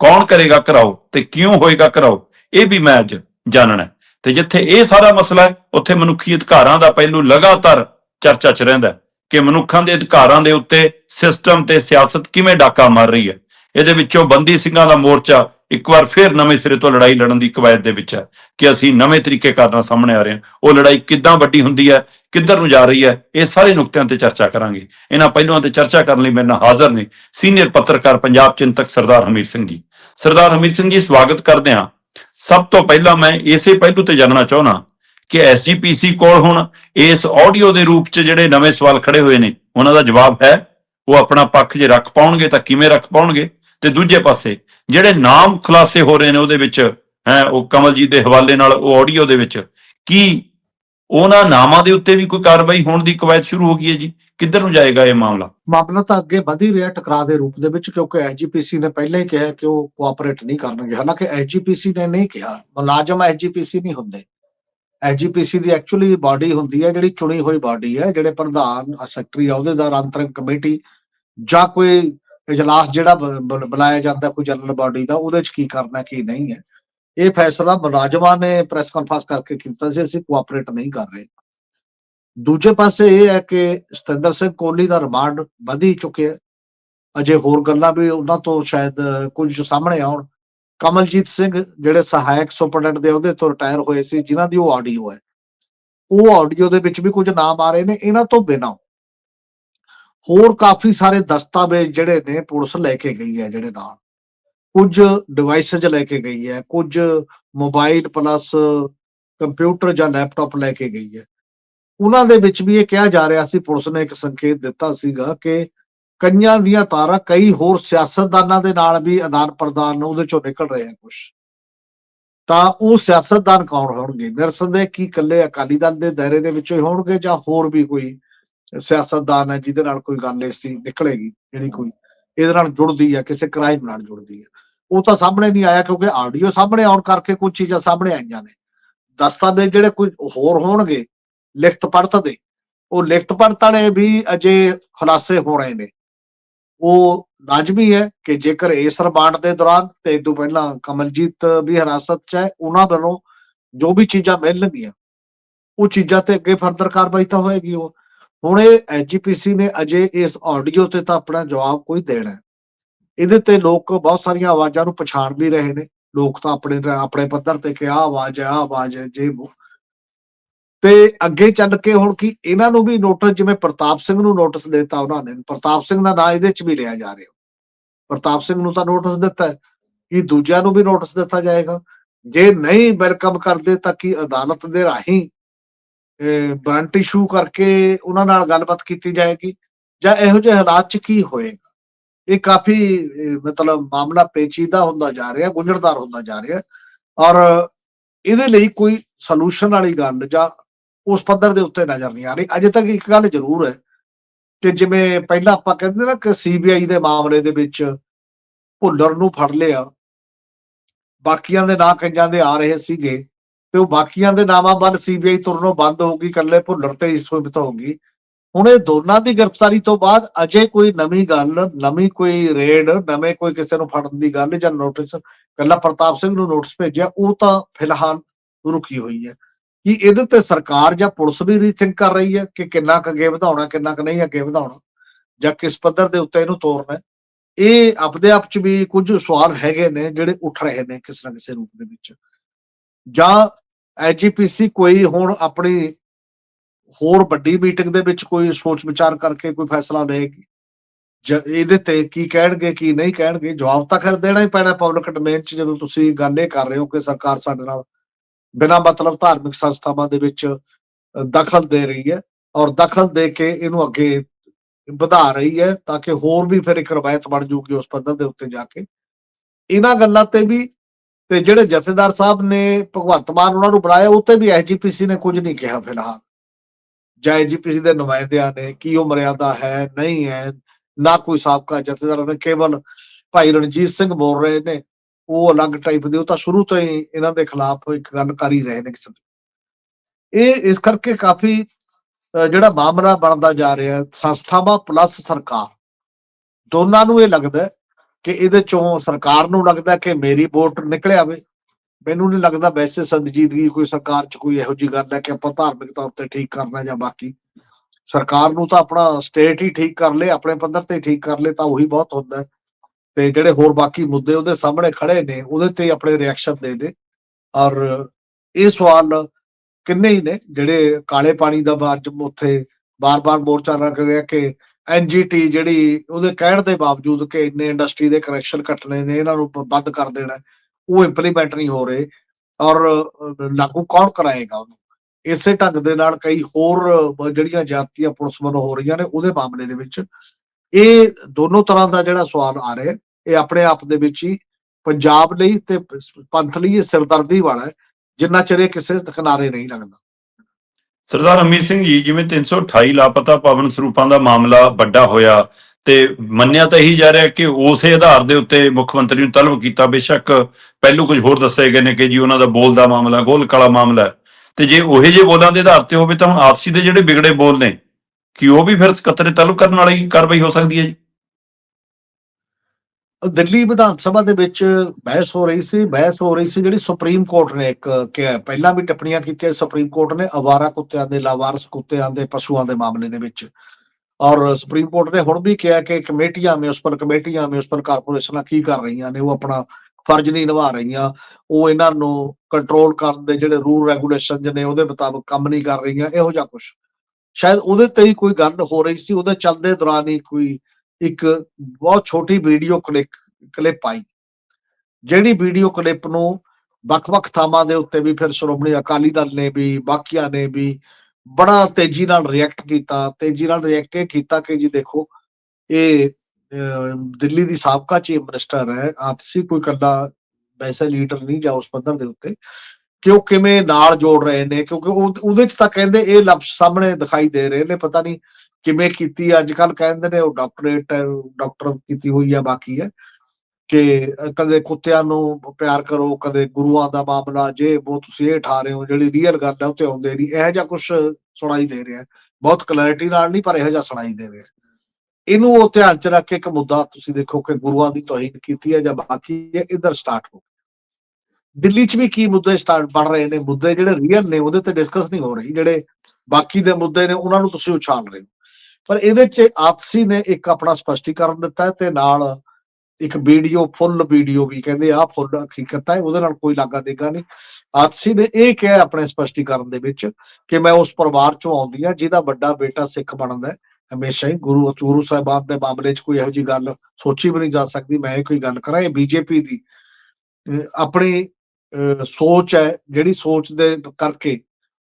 ਕੌਣ ਕਰੇਗਾ ਘਰਾਓ ਤੇ ਕਿਉਂ ਹੋਏਗਾ ਘਰਾਓ? ਇਹ ਵੀ ਮੈਂ ਅੱਜ ਜਾਣਨਾ ਤੇ ਜਿੱਥੇ ਇਹ ਸਾਰਾ ਮਸਲਾ ਹੈ, ਉੱਥੇ ਮਨੁੱਖੀ ਅਧਿਕਾਰਾਂ ਦਾ ਪਹਿਲੂ ਲਗਾਤਾਰ ਚਰਚਾ 'ਚ ਰਹਿੰਦਾ ਕਿ ਮਨੁੱਖਾਂ ਦੇ ਅਧਿਕਾਰਾਂ ਦੇ ਉੱਤੇ ਸਿਸਟਮ ਤੇ ਸਿਆਸਤ ਕਿਵੇਂ ਡਾਕਾ ਮਾਰ ਰਹੀ ਹੈ। ਇਹਦੇ ਵਿੱਚੋਂ ਬੰਦੀ ਸਿੰਘਾਂ ਦਾ ਮੋਰਚਾ ਇੱਕ ਵਾਰ ਫਿਰ ਨਵੇਂ ਸਿਰੇ ਤੋਂ ਲੜਾਈ ਲੜਨ ਦੀ ਕਵਾਇਦ ਦੇ ਵਿੱਚ ਹੈ ਕਿ ਅਸੀਂ ਨਵੇਂ ਤਰੀਕੇ ਕਾਰਨ ਸਾਹਮਣੇ ਆ ਰਹੇ ਹਾਂ। ਉਹ ਲੜਾਈ ਕਿੱਦਾਂ ਵੱਡੀ ਹੁੰਦੀ ਹੈ, ਕਿੱਧਰ ਨੂੰ ਜਾ ਰਹੀ ਹੈ, ਇਹ ਸਾਰੇ ਨੁਕਤਿਆਂ ਤੇ ਚਰਚਾ ਕਰਾਂਗੇ। ਇਹਨਾਂ ਪਹਿਲੂਆਂ ਤੇ ਚਰਚਾ ਕਰਨ ਲਈ ਮੇਰੇ ਨਾਲ ਹਾਜ਼ਰ ਨੇ ਸੀਨੀਅਰ ਪੱਤਰਕਾਰ ਪੰਜਾਬ ਚਿੰਤਕ ਸਰਦਾਰ ਹਮੀਰ ਸਿੰਘ ਜੀ। ਸਰਦਾਰ ਹਮੀਰ ਸਿੰਘ ਜੀ, ਸਵਾਗਤ ਕਰਦੇ ਹਾਂ। ਸਭ ਤੋਂ ਪਹਿਲਾਂ ਮੈਂ ਇਸੇ ਪਹਿਲੂ ਤੇ ਜਾਣਨਾ ਚਾਹੁੰਦਾ ਕਿ ਐਸਜੀਪੀਸੀ ਕੋਲ ਹੁਣ ਇਸ ਆਡੀਓ ਦੇ ਰੂਪ 'ਚ ਜਿਹੜੇ ਨਵੇਂ ਸਵਾਲ ਖੜੇ ਹੋਏ ਨੇ, ਉਹਨਾਂ ਦਾ ਜਵਾਬ ਹੈ, ਉਹ ਆਪਣਾ ਪੱਖ ਜੇ ਰੱਖ ਪਾਉਣਗੇ ਤਾਂ ਕਿਵੇਂ ਰੱਖ ਪਾਉਣਗੇ? ਤੇ ਦੂਜੇ ਪਾਸੇ ਜਿਹੜੇ ਨਾਮ ਖੁਲਾਸੇ ਹੋ ਰਹੇ ਨੇ ਉਹਦੇ ਵਿੱਚ, ਹੈ, ਉਹ ਕਮਲਜੀਤ ਦੇ ਹਵਾਲੇ ਨਾਲ, ਉਹ ਆਡੀਓ ਦੇ ਵਿੱਚ, ਕੀ ਉਹਨਾਂ ਨਾਮਾਂ ਦੇ ਉੱਤੇ ਵੀ ਕੋਈ ਕਾਰਵਾਈ ਹੋਣ ਦੀ ਕਵਾਇਦ ਸ਼ੁਰੂ ਹੋ ਗਈ ਹੈ ਜੀ? ਕਿੱਧਰ ਨੂੰ ਜਾਏਗਾ ਇਹ ਮਾਮਲਾ? ਮਾਮਲਾ ਤਾਂ ਅੱਗੇ ਵਧ ਹੀ ਰਿਹਾ ਟਕਰਾਅ ਦੇ ਰੂਪ ਦੇ ਵਿੱਚ, ਕਿਉਂਕਿ ਐਸਜੀਪੀਸੀ ਨੇ ਪਹਿਲਾਂ ਹੀ ਕਿਹਾ ਕਿ ਉਹ ਕੋਆਪਰੇਟ ਨਹੀਂ ਕਰਨਗੇ। ਹਾਲਾਂਕਿ ਐਸਜੀਪੀਸੀ ਨੇ ਨਹੀਂ ਕਿਹਾ। ਮੁਲਾਜ਼ਮ ਐਸਜੀਪੀਸੀ ਨਹੀਂ ਹੁੰਦੇ। ਐਸਜੀਪੀਸੀ ਦੀ ਐਕਚੁਅਲੀ ਬਾਡੀ ਹੁੰਦੀ ਹੈ, ਜਿਹੜੀ ਚੁਣੀ ਹੋਈ ਬਾਡੀ ਹੈ, ਜਿਹੜੇ ਪ੍ਰਧਾਨ ਸੈਕਟਰੀ ਅਹੁਦੇਦਾਰ ਅੰਤਰਿਮ ਕਮੇਟੀ ਜਾਂ ਕੋਈ ਇਜਲਾਸ ਜਿਹੜਾ ਬੁਲਾਇਆ ਜਾਂਦਾ ਕੋਈ ਜਨਰਲ ਬਾਡੀ ਦਾ, ਉਹਦੇ ਚ ਕੀ ਕਰਨਾ, ਕੀ ਨਹੀਂ ਹੈ। ਇਹ ਫੈਸਲਾ ਮੁਲਾਜ਼ਮਾਂ ਨੇ ਪ੍ਰੈਸ ਕਾਨਫਰੰਸ ਕਰਕੇ ਕੀਤਾ ਸੀ, ਅਸੀਂ ਕੋਆਪਰੇਟ ਨਹੀਂ ਕਰ ਰਹੇ। ਦੂਜੇ ਪਾਸੇ ਇਹ ਹੈ ਕਿ ਸਤਿੰਦਰ ਸਿੰਘ ਕੋਹਲੀ ਦਾ ਰਿਮਾਂਡ ਵਧੀ ਚੁੱਕਿਆ ਅਜੇ ਹੋਰ ਗੱਲਾਂ ਵੀ ਉਹਨਾਂ ਤੋਂ ਸ਼ਾਇਦ ਕੁਝ ਸਾਹਮਣੇ ਆਉਣ। ਕਮਲਜੀਤ ਸਿੰਘ ਜਿਹੜੇ ਸਹਾਇਕ ਸੁਪਰਡੈਂਟ ਦੇ ਉਹਦੇ ਤੋਂ ਰਿਟਾਇਰ ਹੋਏ ਸੀ, ਜਿਨ੍ਹਾਂ ਦੀ ਉਹ ਆਡੀਓ ਹੈ। ਉਹ ਆਡੀਓ ਦੇ ਵਿੱਚ ਵੀ ਕੁਝ ਨਾਮ ਆ ਰਹੇ ਨੇ, ਇਹਨਾਂ ਤੋਂ ਬਿਨਾਂ ਹੋਰ ਕਾਫੀ ਸਾਰੇ ਦਸਤਾਵੇਜ਼ ਜਿਹੜੇ ਨੇ ਪੁਲਿਸ ਲੈ ਕੇ ਗਈ ਹੈ ਜਿਹੜੇ ਨਾਲ। ਕੁਝ ਡਿਵਾਈਸਸ ਲੈ ਕੇ ਗਈ ਹੈ, ਕੁਝ ਮੋਬਾਈਲ ਪਲੱਸ ਕੰਪਿਊਟਰ ਜਾਂ ਲੈਪਟਾਪ ਲੈ ਕੇ ਗਈ ਹੈ। ਉਹਨਾਂ ਦੇ ਵਿੱਚ ਵੀ ਇਹ ਕਿਹਾ ਜਾ ਰਿਹਾ ਸੀ, ਪੁਲਿਸ ਨੇ ਇੱਕ ਸੰਕੇਤ ਦਿੱਤਾ ਸੀਗਾ ਕਿ ਕਈਆਂ ਦੀਆਂ ਤਾਰਾਂ ਕਈ ਹੋਰ ਸਿਆਸਤਦਾਨਾਂ ਦੇ ਨਾਲ ਵੀ ਆਦਾਨ ਪ੍ਰਦਾਨ ਉਹਦੇ ਚੋਂ ਨਿਕਲ ਰਹੇ ਆ ਕੁਝ ਤਾਂ ਉਹ ਸਿਆਸਤਦਾਨ ਕੌਣ ਹੋਣਗੇ? ਨਿਰਸੰਦੇਹ ਕੀ ਇਕੱਲੇ ਅਕਾਲੀ ਦਲ ਦੇ ਦਾਇਰੇ ਦੇ ਵਿੱਚੋਂ ਹੀ ਹੋਣਗੇ ਜਾਂ ਹੋਰ ਵੀ ਕੋਈ ਸਿਆਸਤਦਾਨ ਹੈ ਜਿਹਦੇ ਨਾਲ ਕੋਈ ਗੱਲ ਇਸ ਦੀ ਨਿਕਲੇਗੀ, ਜਿਹੜੀ ਕੋਈ ਇਹਦੇ ਨਾਲ ਜੁੜਦੀ ਹੈ ਕਿਸੇ ਕ੍ਰਾਈਮ ਨਾਲ ਜੁੜਦੀ ਹੈ ਉਹ ਤਾਂ ਸਾਹਮਣੇ ਨਹੀਂ ਆਇਆ ਕਿਉਂਕਿ ਆਡੀਓ ਸਾਹਮਣੇ ਆਉਣ ਕਰਕੇ ਕੁਝ ਚੀਜ਼ਾਂ ਸਾਹਮਣੇ ਆਈਆਂ ਨੇ। ਦਸਤਾਵੇਜ਼ ਜਿਹੜੇ ਕੋਈ ਹੋਰ ਹੋਣਗੇ, ਲਿਖਤ ਪੜਤ ਦੇ, ਉਹ ਲਿਖਤ ਪੜਤ ਵਾਲੇ ਵੀ ਅਜੇ ਖੁਲਾਸੇ ਹੋ ਰਹੇ ਨੇ। ਉਹ ਲਾਜ਼ਮੀ ਹੈ ਕਿ ਜੇਕਰ ਇਸ ਰਿਮਾਂਡ ਦੇ ਦੌਰਾਨ ਤੇ ਇਹ ਤੋਂ ਪਹਿਲਾਂ ਕਮਲਜੀਤ ਵੀ ਹਿਰਾਸਤ 'ਚ ਹੈ, ਉਹਨਾਂ ਵੱਲੋਂ ਜੋ ਵੀ ਚੀਜ਼ਾਂ ਮਿਲਣਗੀਆਂ, ਉਹ ਚੀਜ਼ਾਂ ਤੇ ਅੱਗੇ ਫਰਦਰ ਕਾਰਵਾਈ ਤਾਂ ਹੋਏਗੀ ਉਹ। ਹੁਣ ਇਹ ਐਜੀਪੀਸੀ ਨੇ ਅਜੇ ਇਸ ਆਡੀਓ ਤੇ ਤਾਂ ਆਪਣਾ ਜਵਾਬ ਕੋਈ ਦੇਣਾ ਹੈ। ਇਹਦੇ ਤੇ ਲੋਕ ਬਹੁਤ ਸਾਰੀਆਂ ਆਵਾਜ਼ਾਂ ਨੂੰ ਪਛਾਣ ਵੀ ਰਹੇ ਨੇ। ਲੋਕ ਤਾਂ ਆਪਣੇ ਆਪਣੇ ਪੱਧਰ ਤੇ ਕਿ ਆਹ ਆਵਾਜ਼ ਹੈ ਆਵਾਜ਼ ਹੈ, ਜੇ ਤੇ ਅੱਗੇ ਚੱਲ ਕੇ ਹੁਣ ਕੀ ਇਹਨਾਂ ਨੂੰ ਵੀ ਨੋਟਿਸ ਜਿਵੇਂ ਪ੍ਰਤਾਪ ਸਿੰਘ ਨੂੰ ਨੋਟਿਸ ਦਿੱਤਾ ਉਹਨਾਂ ਨੇ। ਪ੍ਰਤਾਪ ਸਿੰਘ ਦਾ ਨਾਂ ਇਹਦੇ ਚ ਵੀ ਲਿਆ ਜਾ ਰਿਹਾ। ਪ੍ਰਤਾਪ ਸਿੰਘ ਨੂੰ ਤਾਂ ਨੋਟਿਸ ਦਿੱਤਾ ਕਿ ਦੂਜਿਆਂ ਨੂੰ ਵੀ ਨੋਟਿਸ ਦਿੱਤਾ ਜਾਏਗਾ। ਜੇ ਨਹੀਂ ਵੈਲਕਮ ਕਰਦੇ ਤਾਂ ਕਿ ਅਦਾਲਤ ਦੇ ਰਾਹੀਂ ਵਾਰੰਟ ਇਸ਼ੂ ਕਰਕੇ ਉਹਨਾਂ ਨਾਲ ਗੱਲਬਾਤ ਕੀਤੀ ਜਾਏਗੀ ਜਾਂ ਇਹੋ ਜਿਹੇ ਹਾਲਾਤ ਚ ਕੀ ਹੋਏਗਾ? ਇਹ ਕਾਫੀ ਮਤਲਬ ਮਾਮਲਾ ਪੇਚੀਦਾ ਹੁੰਦਾ ਜਾ ਰਿਹਾ, ਗੁੰਝਲਦਾਰ ਹੁੰਦਾ ਜਾ ਰਿਹਾ ਔਰ ਇਹਦੇ ਲਈ ਕੋਈ ਸੋਲੂਸ਼ਨ ਵਾਲੀ ਗੱਲ ਜਾਂ ਉਸ ਪੱਧਰ ਦੇ ਉੱਤੇ ਨਜ਼ਰ ਨਹੀਂ ਆ ਰਹੀ। ਅਜੇ ਤੱਕ ਇੱਕ ਗੱਲ ਜ਼ਰੂਰ ਹੈ ਕਿ ਜਿਵੇਂ ਪਹਿਲਾਂ ਆਪਾਂ ਕਹਿੰਦੇ ਨਾ ਕਿ ਸੀਬੀਆਈ ਦੇ ਮਾਮਲੇ ਦੇ ਵਿੱਚ ਭੁੱਲਰ ਨੂੰ ਫੜ ਲਿਆ, ਬਾਕੀਆਂ ਦੇ ਨਾਂ ਕਈਆਂ ਦੇ ਆ ਰਹੇ ਸੀਗੇ। ਤੇ ਉਹ ਬਾਕੀਆਂ ਦੇ ਨਾਮਾਂ ਵੱਲ ਸੀਬੀਆਈ ਤੁਰਨੋਂ ਬੰਦ ਹੋਊਗੀ, ਇਕੱਲੇ ਭੁੱਲਰ ਤੇ ਇਸਤੋਂ ਹੋਊਗੀ। ਹੁਣ ਇਹ ਦੋਨਾਂ ਦੀ ਗ੍ਰਿਫਤਾਰੀ ਤੋਂ ਬਾਅਦ ਅਜੇ ਕੋਈ ਨਵੀਂ ਗੱਲ, ਨਵੀਂ ਕੋਈ ਰੇਡ, ਨਵੇਂ ਕੋਈ ਕਿਸੇ ਨੂੰ ਫੜਨ ਦੀ ਗੱਲ ਜਾਂ ਨੋਟਿਸ ਕੱਲਾ ਪ੍ਰਤਾਪ ਸਿੰਘ ਨੂੰ ਨੋਟਿਸ ਭੇਜਿਆ, ਉਹ ਤਾਂ ਫਿਲਹਾਲ ਰੁਕੀ ਹੋਈ ਹੈ। ਕਿ ਇਹਦੇ ਤੇ ਸਰਕਾਰ ਜਾਂ ਪੁਲਿਸ ਵੀ ਰੀਥਿੰਕ ਕਰ ਰਹੀ ਹੈ ਕਿ ਕਿੰਨਾ ਕੁ ਅੱਗੇ ਵਧਾਉਣਾ, ਕਿੰਨਾ ਕੁ ਨਹੀਂ ਅੱਗੇ ਵਧਾਉਣਾ, ਜਾਂ ਕਿਸ ਪੱਧਰ ਦੇ ਉੱਤੇ ਇਹਨੂੰ ਤੋਰਨਾ ਇਹ ਆਪਦੇ ਆਪ ਚ ਵੀ ਕੁਝ ਸਵਾਲ ਹੈਗੇ ਨੇ, ਜਿਹੜੇ ਉੱਠ ਰਹੇ ਨੇ ਕਿਸੇ ਨਾ ਕਿਸੇ ਰੂਪ ਦੇ ਵਿੱਚ। ਜਾਂ ਐਜੀਪੀਸੀ ਕੋਈ ਹੁਣ ਆਪਣੀ ਹੋਰ ਵੱਡੀ ਮੀਟਿੰਗ ਦੇ ਵਿੱਚ ਕੋਈ ਸੋਚ ਵਿਚਾਰ ਕਰਕੇ ਕੋਈ ਫੈਸਲਾ ਲਏਗੀ ਜ- ਇਹਦੇ ਤੇ ਕੀ ਕਹਿਣਗੇ, ਕੀ ਨਹੀਂ ਕਹਿਣਗੇ, ਜਵਾਬ ਤਾਂ ਖੈਰ ਦੇਣਾ ਹੀ ਪੈਣਾ ਪਬਲਿਕ ਡੋਮੇਨ 'ਚ ਜਦੋਂ ਤੁਸੀਂ ਗੱਲ ਇਹ ਕਰ ਰਹੇ ਹੋ ਕਿ ਸਰਕਾਰ ਸਾਡੇ ਨਾਲ ਬਿਨਾਂ ਮਤਲਬ ਧਾਰਮਿਕ ਸੰਸਥਾਵਾਂ ਦੇ ਵਿੱਚ ਦਖਲ ਦੇ ਰਹੀ ਹੈ ਔਰ ਦਖਲ ਦੇ ਕੇ ਇਹਨੂੰ ਅੱਗੇ ਵਧਾ ਰਹੀ ਹੈ ਤਾਂ ਕਿ ਹੋਰ ਵੀ ਫਿਰ ਇੱਕ ਰਵਾਇਤ ਬਣ ਜੂਗੀ ਉਸ ਪੱਧਰ ਦੇ ਉੱਤੇ ਜਾ ਕੇ। ਇਹਨਾਂ ਗੱਲਾਂ ਤੇ ਵੀ ਤੇ ਜਿਹੜੇ ਜਥੇਦਾਰ ਸਾਹਿਬ ਨੇ ਭਗਵੰਤ ਮਾਨ ਉਹਨਾਂ ਨੂੰ ਬੁਲਾਇਆ ਉਹ ਤੇ ਵੀ ਐਜੀਪੀਸੀ ਨੇ ਕੁਝ ਨਹੀਂ ਕਿਹਾ ਫਿਲਹਾਲ। ਜਾਂ ਐਜੀਪੀਸੀ ਦੇ ਨੁਮਾਇੰਦਿਆਂ ਨੇ ਕੀ ਉਹ ਮਰਿਆਦਾ ਹੈ, ਨਹੀਂ ਹੈ, ਨਾ ਕੋਈ ਸਾਬਕਾ ਜਥੇਦਾਰ ਨੇ, ਕੇਵਲ ਭਾਈ ਰਣਜੀਤ ਸਿੰਘ ਬੋਲ ਰਹੇ ਨੇ। ਉਹ ਅਲੱਗ ਟਾਈਪ ਦੇ, ਉਹ ਤਾਂ ਸ਼ੁਰੂ ਤੋਂ ਹੀ ਇਹਨਾਂ ਦੇ ਖਿਲਾਫ ਇੱਕ ਗੱਲ ਕਰ ਹੀ ਰਹੇ ਨੇ ਕਿਸੇ ਇਹ ਇਸ ਕਰਕੇ ਕਾਫੀ ਜਿਹੜਾ ਮਾਮਲਾ ਬਣਦਾ ਜਾ ਰਿਹਾ, ਸੰਸਥਾਵਾਂ ਪਲੱਸ ਸਰਕਾਰ, ਦੋਨਾਂ ਨੂੰ ਇਹ ਲੱਗਦਾ ਕਿ ਇਹਦੇ ਚੋਂ ਸਰਕਾਰ ਨੂੰ ਲੱਗਦਾ ਕਿ ਮੇਰੀ ਵੋਟ ਨਿਕਲ ਆਵੇ। ਮੈਨੂੰ ਨਹੀਂ ਲੱਗਦਾ ਵੈਸੇ ਸੰਜੀਦਗੀ ਕੋਈ ਸਰਕਾਰ 'ਚ ਕੋਈ ਇਹੋ ਜੀ ਗੱਲ ਹੈ ਕਿ ਆਪਾਂ ਧਾਰਮਿਕ ਤੌਰ ਤੇ ਠੀਕ ਕਰਨਾ ਜਾਂ ਬਾਕੀ। ਸਰਕਾਰ ਨੂੰ ਤਾਂ ਆਪਣਾ ਸਟੇਟ ਹੀ ਠੀਕ ਕਰ ਲੇ, ਆਪਣੇ ਪੱਧਰ ਤੇ ਠੀਕ ਕਰ ਲੇ ਤਾਂ ਉਹੀ ਬਹੁਤ ਹੁੰਦਾ। ਤੇ ਜਿਹੜੇ ਹੋਰ ਬਾਕੀ ਮੁੱਦੇ ਉਹਦੇ ਸਾਹਮਣੇ ਖੜੇ ਨੇ, ਉਹਦੇ ਤੇ ਆਪਣੇ ਰਿਐਕਸ਼ਨ ਦੇ ਦੇ। ਔਰ ਇਹ ਸਵਾਲ ਕਿੰਨੇ ਹੀ ਨੇ, ਜਿਹੜੇ ਕਾਲੇ ਪਾਣੀ ਦਾ ਬਾਅਦ ਉੱਥੇ ਬਾਰ-ਬਾਰ ਮੋਰਚਾ ਲੱਗ ਰਿਹਾ ਕਿ ਐਨਜੀਟੀ ਜਿਹੜੀ ਉਹਦੇ ਕਹਿਣ ਦੇ ਬਾਵਜੂਦ ਕਿ ਇੰਨੇ ਇੰਡਸਟਰੀ ਦੇ ਕਨੈਕਸ਼ਨ ਕੱਟਣੇ ਨੇ, ਇਹਨਾਂ ਨੂੰ ਬ- ਬੰਦ ਕਰ ਦੇਣਾ ਉਹ ਇੰਪਲੀਮੈਂਟ ਨਹੀਂ ਹੋ ਰਹੇ ਔਰ ਲਾਗੂ ਕੌਣ ਕਰਾਏਗਾ ਉਹਨੂੰ? ਇਸੇ ਢੰਗ ਦੇ ਨਾਲ ਕਈ ਹੋਰ ਜਿਹੜੀਆਂ ਜਾਤੀਆਂ ਪੁਲਿਸ ਵੱਲੋਂ ਹੋ ਰਹੀਆਂ ਨੇ, ਉਹਦੇ ਮਾਮਲੇ ਦੇ ਵਿੱਚ ਇਹ ਦੋਨੋਂ ਤਰ੍ਹਾਂ ਦਾ ਜਿਹੜਾ ਸਵਾਲ ਆ ਰਿਹਾ ਇਹ ਆਪਣੇ ਆਪ ਦੇ ਵਿੱਚ ਹੀ ਪੰਜਾਬ ਲਈ ਤੇ ਪੰਥ ਲਈ ਇਹ ਸਿਰਦਰਦੀ ਵਾਲਾ ਹੈ, ਜਿੰਨਾ ਚਿਰ ਇਹ ਕਿਸੇ ਕਿਨਾਰੇ ਨਹੀਂ ਲੱਗਦਾ। ਸਰਦਾਰ ਅਮੀਰ ਸਿੰਘ ਜੀ, ਜਿਵੇਂ 328 ਲਾਪਤਾ ਪਵਨ ਸਰੂਪਾਂ ਦਾ ਮਾਮਲਾ ਵੱਡਾ ਹੋਇਆ ਤੇ ਮੰਨਿਆ ਤਾਂ ਇਹੀ ਜਾ ਰਿਹਾ ਕਿ ਉਸੇ ਆਧਾਰ ਦੇ ਉੱਤੇ ਮੁੱਖ ਮੰਤਰੀ ਨੂੰ ਤਲਬ ਕੀਤਾ, ਬੇਸ਼ੱਕ ਪਹਿਲੂ ਕੁਝ ਹੋਰ ਦੱਸੇ ਗਏ ਨੇ ਕਿ ਜੀ ਉਹਨਾਂ ਦਾ ਬੋਲ ਦਾ ਮਾਮਲਾ, ਗੋਲ ਕਾਲਾ ਮਾਮਲਾ ਤੇ ਜੇ ਉਹੇ ਜਿਹੇ ਬੋਲਾਂ ਦੇ ਆਧਾਰ ਤੇ ਹੋਵੇ ਤਾਂ ਹੁਣ ਆਪਸੀ ਦੇ ਜਿਹੜੇ ਵਿਗੜੇ ਬੋਲ ਨੇ, ਕਿ ਉਹ ਵੀ ਫਿਰ ਸਕੱਤਰੇ ਤਲਬ ਕਰਨ ਵਾਲੀ ਕਾਰਵਾਈ ਹੋ ਸਕਦੀ ਹੈ ਜੀ? ਦਿੱਲੀ ਵਿਧਾਨ ਸਭਾ ਦੇ ਵਿੱਚ ਬਹਿਸ ਹੋ ਰਹੀ ਸੀ, ਬਹਿਸ ਹੋ ਰਹੀ ਸੀ ਜਿਹੜੀ ਸੁਪਰੀਮ ਕੋਰਟ ਨੇ ਇੱਕ ਕਿਹਾ ਪਹਿਲਾਂ ਵੀ ਟਿੱਪਣੀਆਂ ਕੀਤੀਆਂ ਸੁਪਰੀਮ ਕੋਰਟ ਨੇ, ਅਵਾਰਾ ਕੁੱਤਿਆਂ ਦੇ, ਲਾਵਾਰਸ ਕੁੱਤਿਆਂ ਦੇ, ਪਸ਼ੂਆਂ ਦੇ ਮਾਮਲੇ ਦੇ ਵਿੱਚ। ਔਰ ਸੁਪਰੀਮ ਕੋਰਟ ਨੇ ਹੁਣ ਵੀ ਕਿਹਾ ਕਿ ਕਮੇਟੀਆਂ ਮਿਊਨਿਸਪਲ ਕਮੇਟੀਆਂ ਮਿਊਨਿਸਪਲ ਕਾਰਪੋਰੇਸ਼ਨਾਂ ਕੀ ਕਰ ਰਹੀਆਂ ਨੇ, ਉਹ ਆਪਣਾ ਫਰਜ਼ ਨਹੀਂ ਨਿਭਾ ਰਹੀਆਂ। ਉਹ ਇਹਨਾਂ ਨੂੰ ਕੰਟਰੋਲ ਕਰਨ ਦੇ ਜਿਹੜੇ ਰੂਲ ਰੈਗੂਲੇਸ਼ਨ ਨੇ, ਉਹਦੇ ਮੁਤਾਬਕ ਕੰਮ ਨਹੀਂ ਕਰ ਰਹੀਆਂ, ਇਹੋ ਜਿਹਾ ਕੁਝ ਸ਼ਾਇਦ ਉਹਦੇ ਤੇ ਹੀ ਕੋਈ ਗੱਲ ਹੋ ਰਹੀ ਸੀ, ਉਹਦੇ ਚੱਲਦੇ ਦੌਰਾਨ ਹੀ ਕੋਈ ਇੱਕ ਬਹੁਤ ਛੋਟੀ ਵੀਡੀਓ ਕਲਿੱਕ ਕਲਿੱਪ ਆਈ। ਜਿਹੜੀ ਵੀਡੀਓ ਕਲਿੱਪ ਨੂੰ ਵੱਖ-ਵੱਖ ਥਾਵਾਂ ਦੇ ਉੱਤੇ ਵੀ ਫਿਰ ਸ਼੍ਰੋਮਣੀ ਅਕਾਲੀ ਦਲ ਨੇ ਵੀ, ਬਾਕੀਆਂ ਨੇ ਵੀ ਬੜਾ ਤੇਜ਼ੀ ਨਾਲ ਰਿਐਕਟ ਕੀਤਾ। ਤੇਜ਼ੀ ਨਾਲ ਰਿਐਕਟ ਇਹ ਕੀਤਾ ਕਿ ਜੀ ਦੇਖੋ, ਇਹ ਦਿੱਲੀ ਦੀ ਸਾਬਕਾ ਚੀਫ ਮਿਨਿਸਟਰ ਹੈ। ਆਤਸੀ ਕੋਈ ਕੱਲਾ ਵੈਸੇ ਲੀਡਰ ਨਹੀਂ ਜਾਂ ਉਸ ਪੱਧਰ ਦੇ ਉੱਤੇ। ਕਿ ਉਹ ਕਿਵੇਂ ਨਾਲ ਜੋੜ ਰਹੇ ਨੇ? ਕਿਉਂਕਿ ਉਹ, ਉਹਦੇ ਚ ਤਾਂ ਕਹਿੰਦੇ ਇਹ ਲਫ਼ਜ਼ ਸਾਹਮਣੇ ਦਿਖਾਈ ਦੇ ਰਹੇ ਨੇ। ਪਤਾ ਨਹੀਂ ਕਿਵੇਂ ਕੀਤੀ ਅੱਜ ਕੱਲ ਕਹਿੰਦੇ ਨੇ ਉਹ ਡਾਕਟਰੇਟ ਡਾਕਟਰ ਕੀਤੀ ਹੋਈ ਆ, ਬਾਕੀ ਹੈ ਕਿ ਕਦੇ ਕੁੱਤਿਆਂ ਨੂੰ ਪਿਆਰ ਕਰੋ, ਕਦੇ ਗੁਰੂਆਂ ਦਾ ਮਾਮਲਾ, ਜੇ ਉਹ ਤੁਸੀਂ ਇਹ ਠਾ ਰਹੇ ਹੋ, ਜਿਹੜੀ ਰੀਅਲ ਗੱਲ ਹੈ, ਉਹ ਤੇ ਆਉਂਦੇ ਨਹੀਂ। ਇਹੋ ਜਿਹਾ ਕੁਝ ਸੁਣਾਈ ਦੇ ਰਿਹਾ। ਬਹੁਤ ਕਲੈਰਿਟੀ ਨਾਲ ਨਹੀਂ, ਪਰ ਇਹੋ ਜਿਹਾ ਸੁਣਾਈ ਦੇ ਰਿਹਾ। ਇਹਨੂੰ ਉਹ ਧਿਆਨ ਚ ਰੱਖ ਕੇ ਇੱਕ ਮੁੱਦਾ ਤੁਸੀਂ ਦੇਖੋ ਕਿ ਗੁਰੂਆਂ ਦੀ ਤੋਹੀਨ ਕੀਤੀ ਹੈ ਜਾਂ ਬਾਕੀ ਹੈ, ਇਧਰ ਸਟਾਰਟ ਹੋ ਦਿੱਲੀ 'ਚ ਵੀ ਕੀ ਮੁੱਦੇ ਸਟਾਰਟ ਬਣ ਰਹੇ ਨੇ? ਮੁੱਦੇ ਜਿਹੜੇ ਰੀਅਲ ਨੇ, ਉਹਦੇ ਤੇ ਡਿਸਕਸ ਨਹੀਂ ਹੋ ਰਹੀ। ਜਿਹੜੇ ਬਾਕੀ ਦੇ ਮੁੱਦੇ ਨੇ, ਉਹਨਾਂ ਨੂੰ ਤੁਸੀਂ ਉਛਾਲ ਰਹੇ ਹੋ। ਪਰ ਇਹਦੇ 'ਚ ਆਪਸੀ ਨੇ ਇੱਕ ਆਪਣਾ ਸਪਸ਼ਟੀਕਰਨ ਦਿੱਤਾ ਹੈ ਤੇ ਨਾਲ ਇੱਕ ਵੀਡੀਓ, ਫੁੱਲ ਵੀਡੀਓ ਵੀ ਕਹਿੰਦੇ ਆ, ਫੁੱਲ ਹਕੀਕਤ ਹੈ, ਉਹਦੇ ਨਾਲ ਕੋਈ ਲਾਗਾ ਦੇਗਾ ਨਹੀਂ। ਆਪਸੀ ਨੇ ਇਹ ਕਿਹਾ ਆਪਣੇ ਸਪਸ਼ਟੀਕਰਨ ਦੇ ਵਿੱਚ ਕਿ ਮੈਂ ਉਸ ਪਰਿਵਾਰ ਚੋਂ ਆਉਂਦੀ ਆ ਜਿਹਦਾ ਵੱਡਾ ਬੇਟਾ ਸਿੱਖ ਬਣਦਾ ਹੈ। ਹਮੇਸ਼ਾ ਹੀ ਗੁਰੂ ਗੁਰੂ ਸਾਹਿਬਾਨ ਦੇ ਮਾਮਲੇ 'ਚ ਕੋਈ ਇਹੋ ਜੀ ਗੱਲ ਸੋਚੀ ਵੀ ਨਹੀਂ ਜਾ ਸਕਦੀ। ਮੈਂ ਇਹ ਕੋਈ ਗੱਲ ਕਰਾਂ, ਇਹ ਬੀਜੇਪੀ ਦੀ ਆਪਣੀ, ਅਹ ਸੋਚ ਹੈ, ਜਿਹੜੀ ਸੋਚ ਦੇ ਕਰਕੇ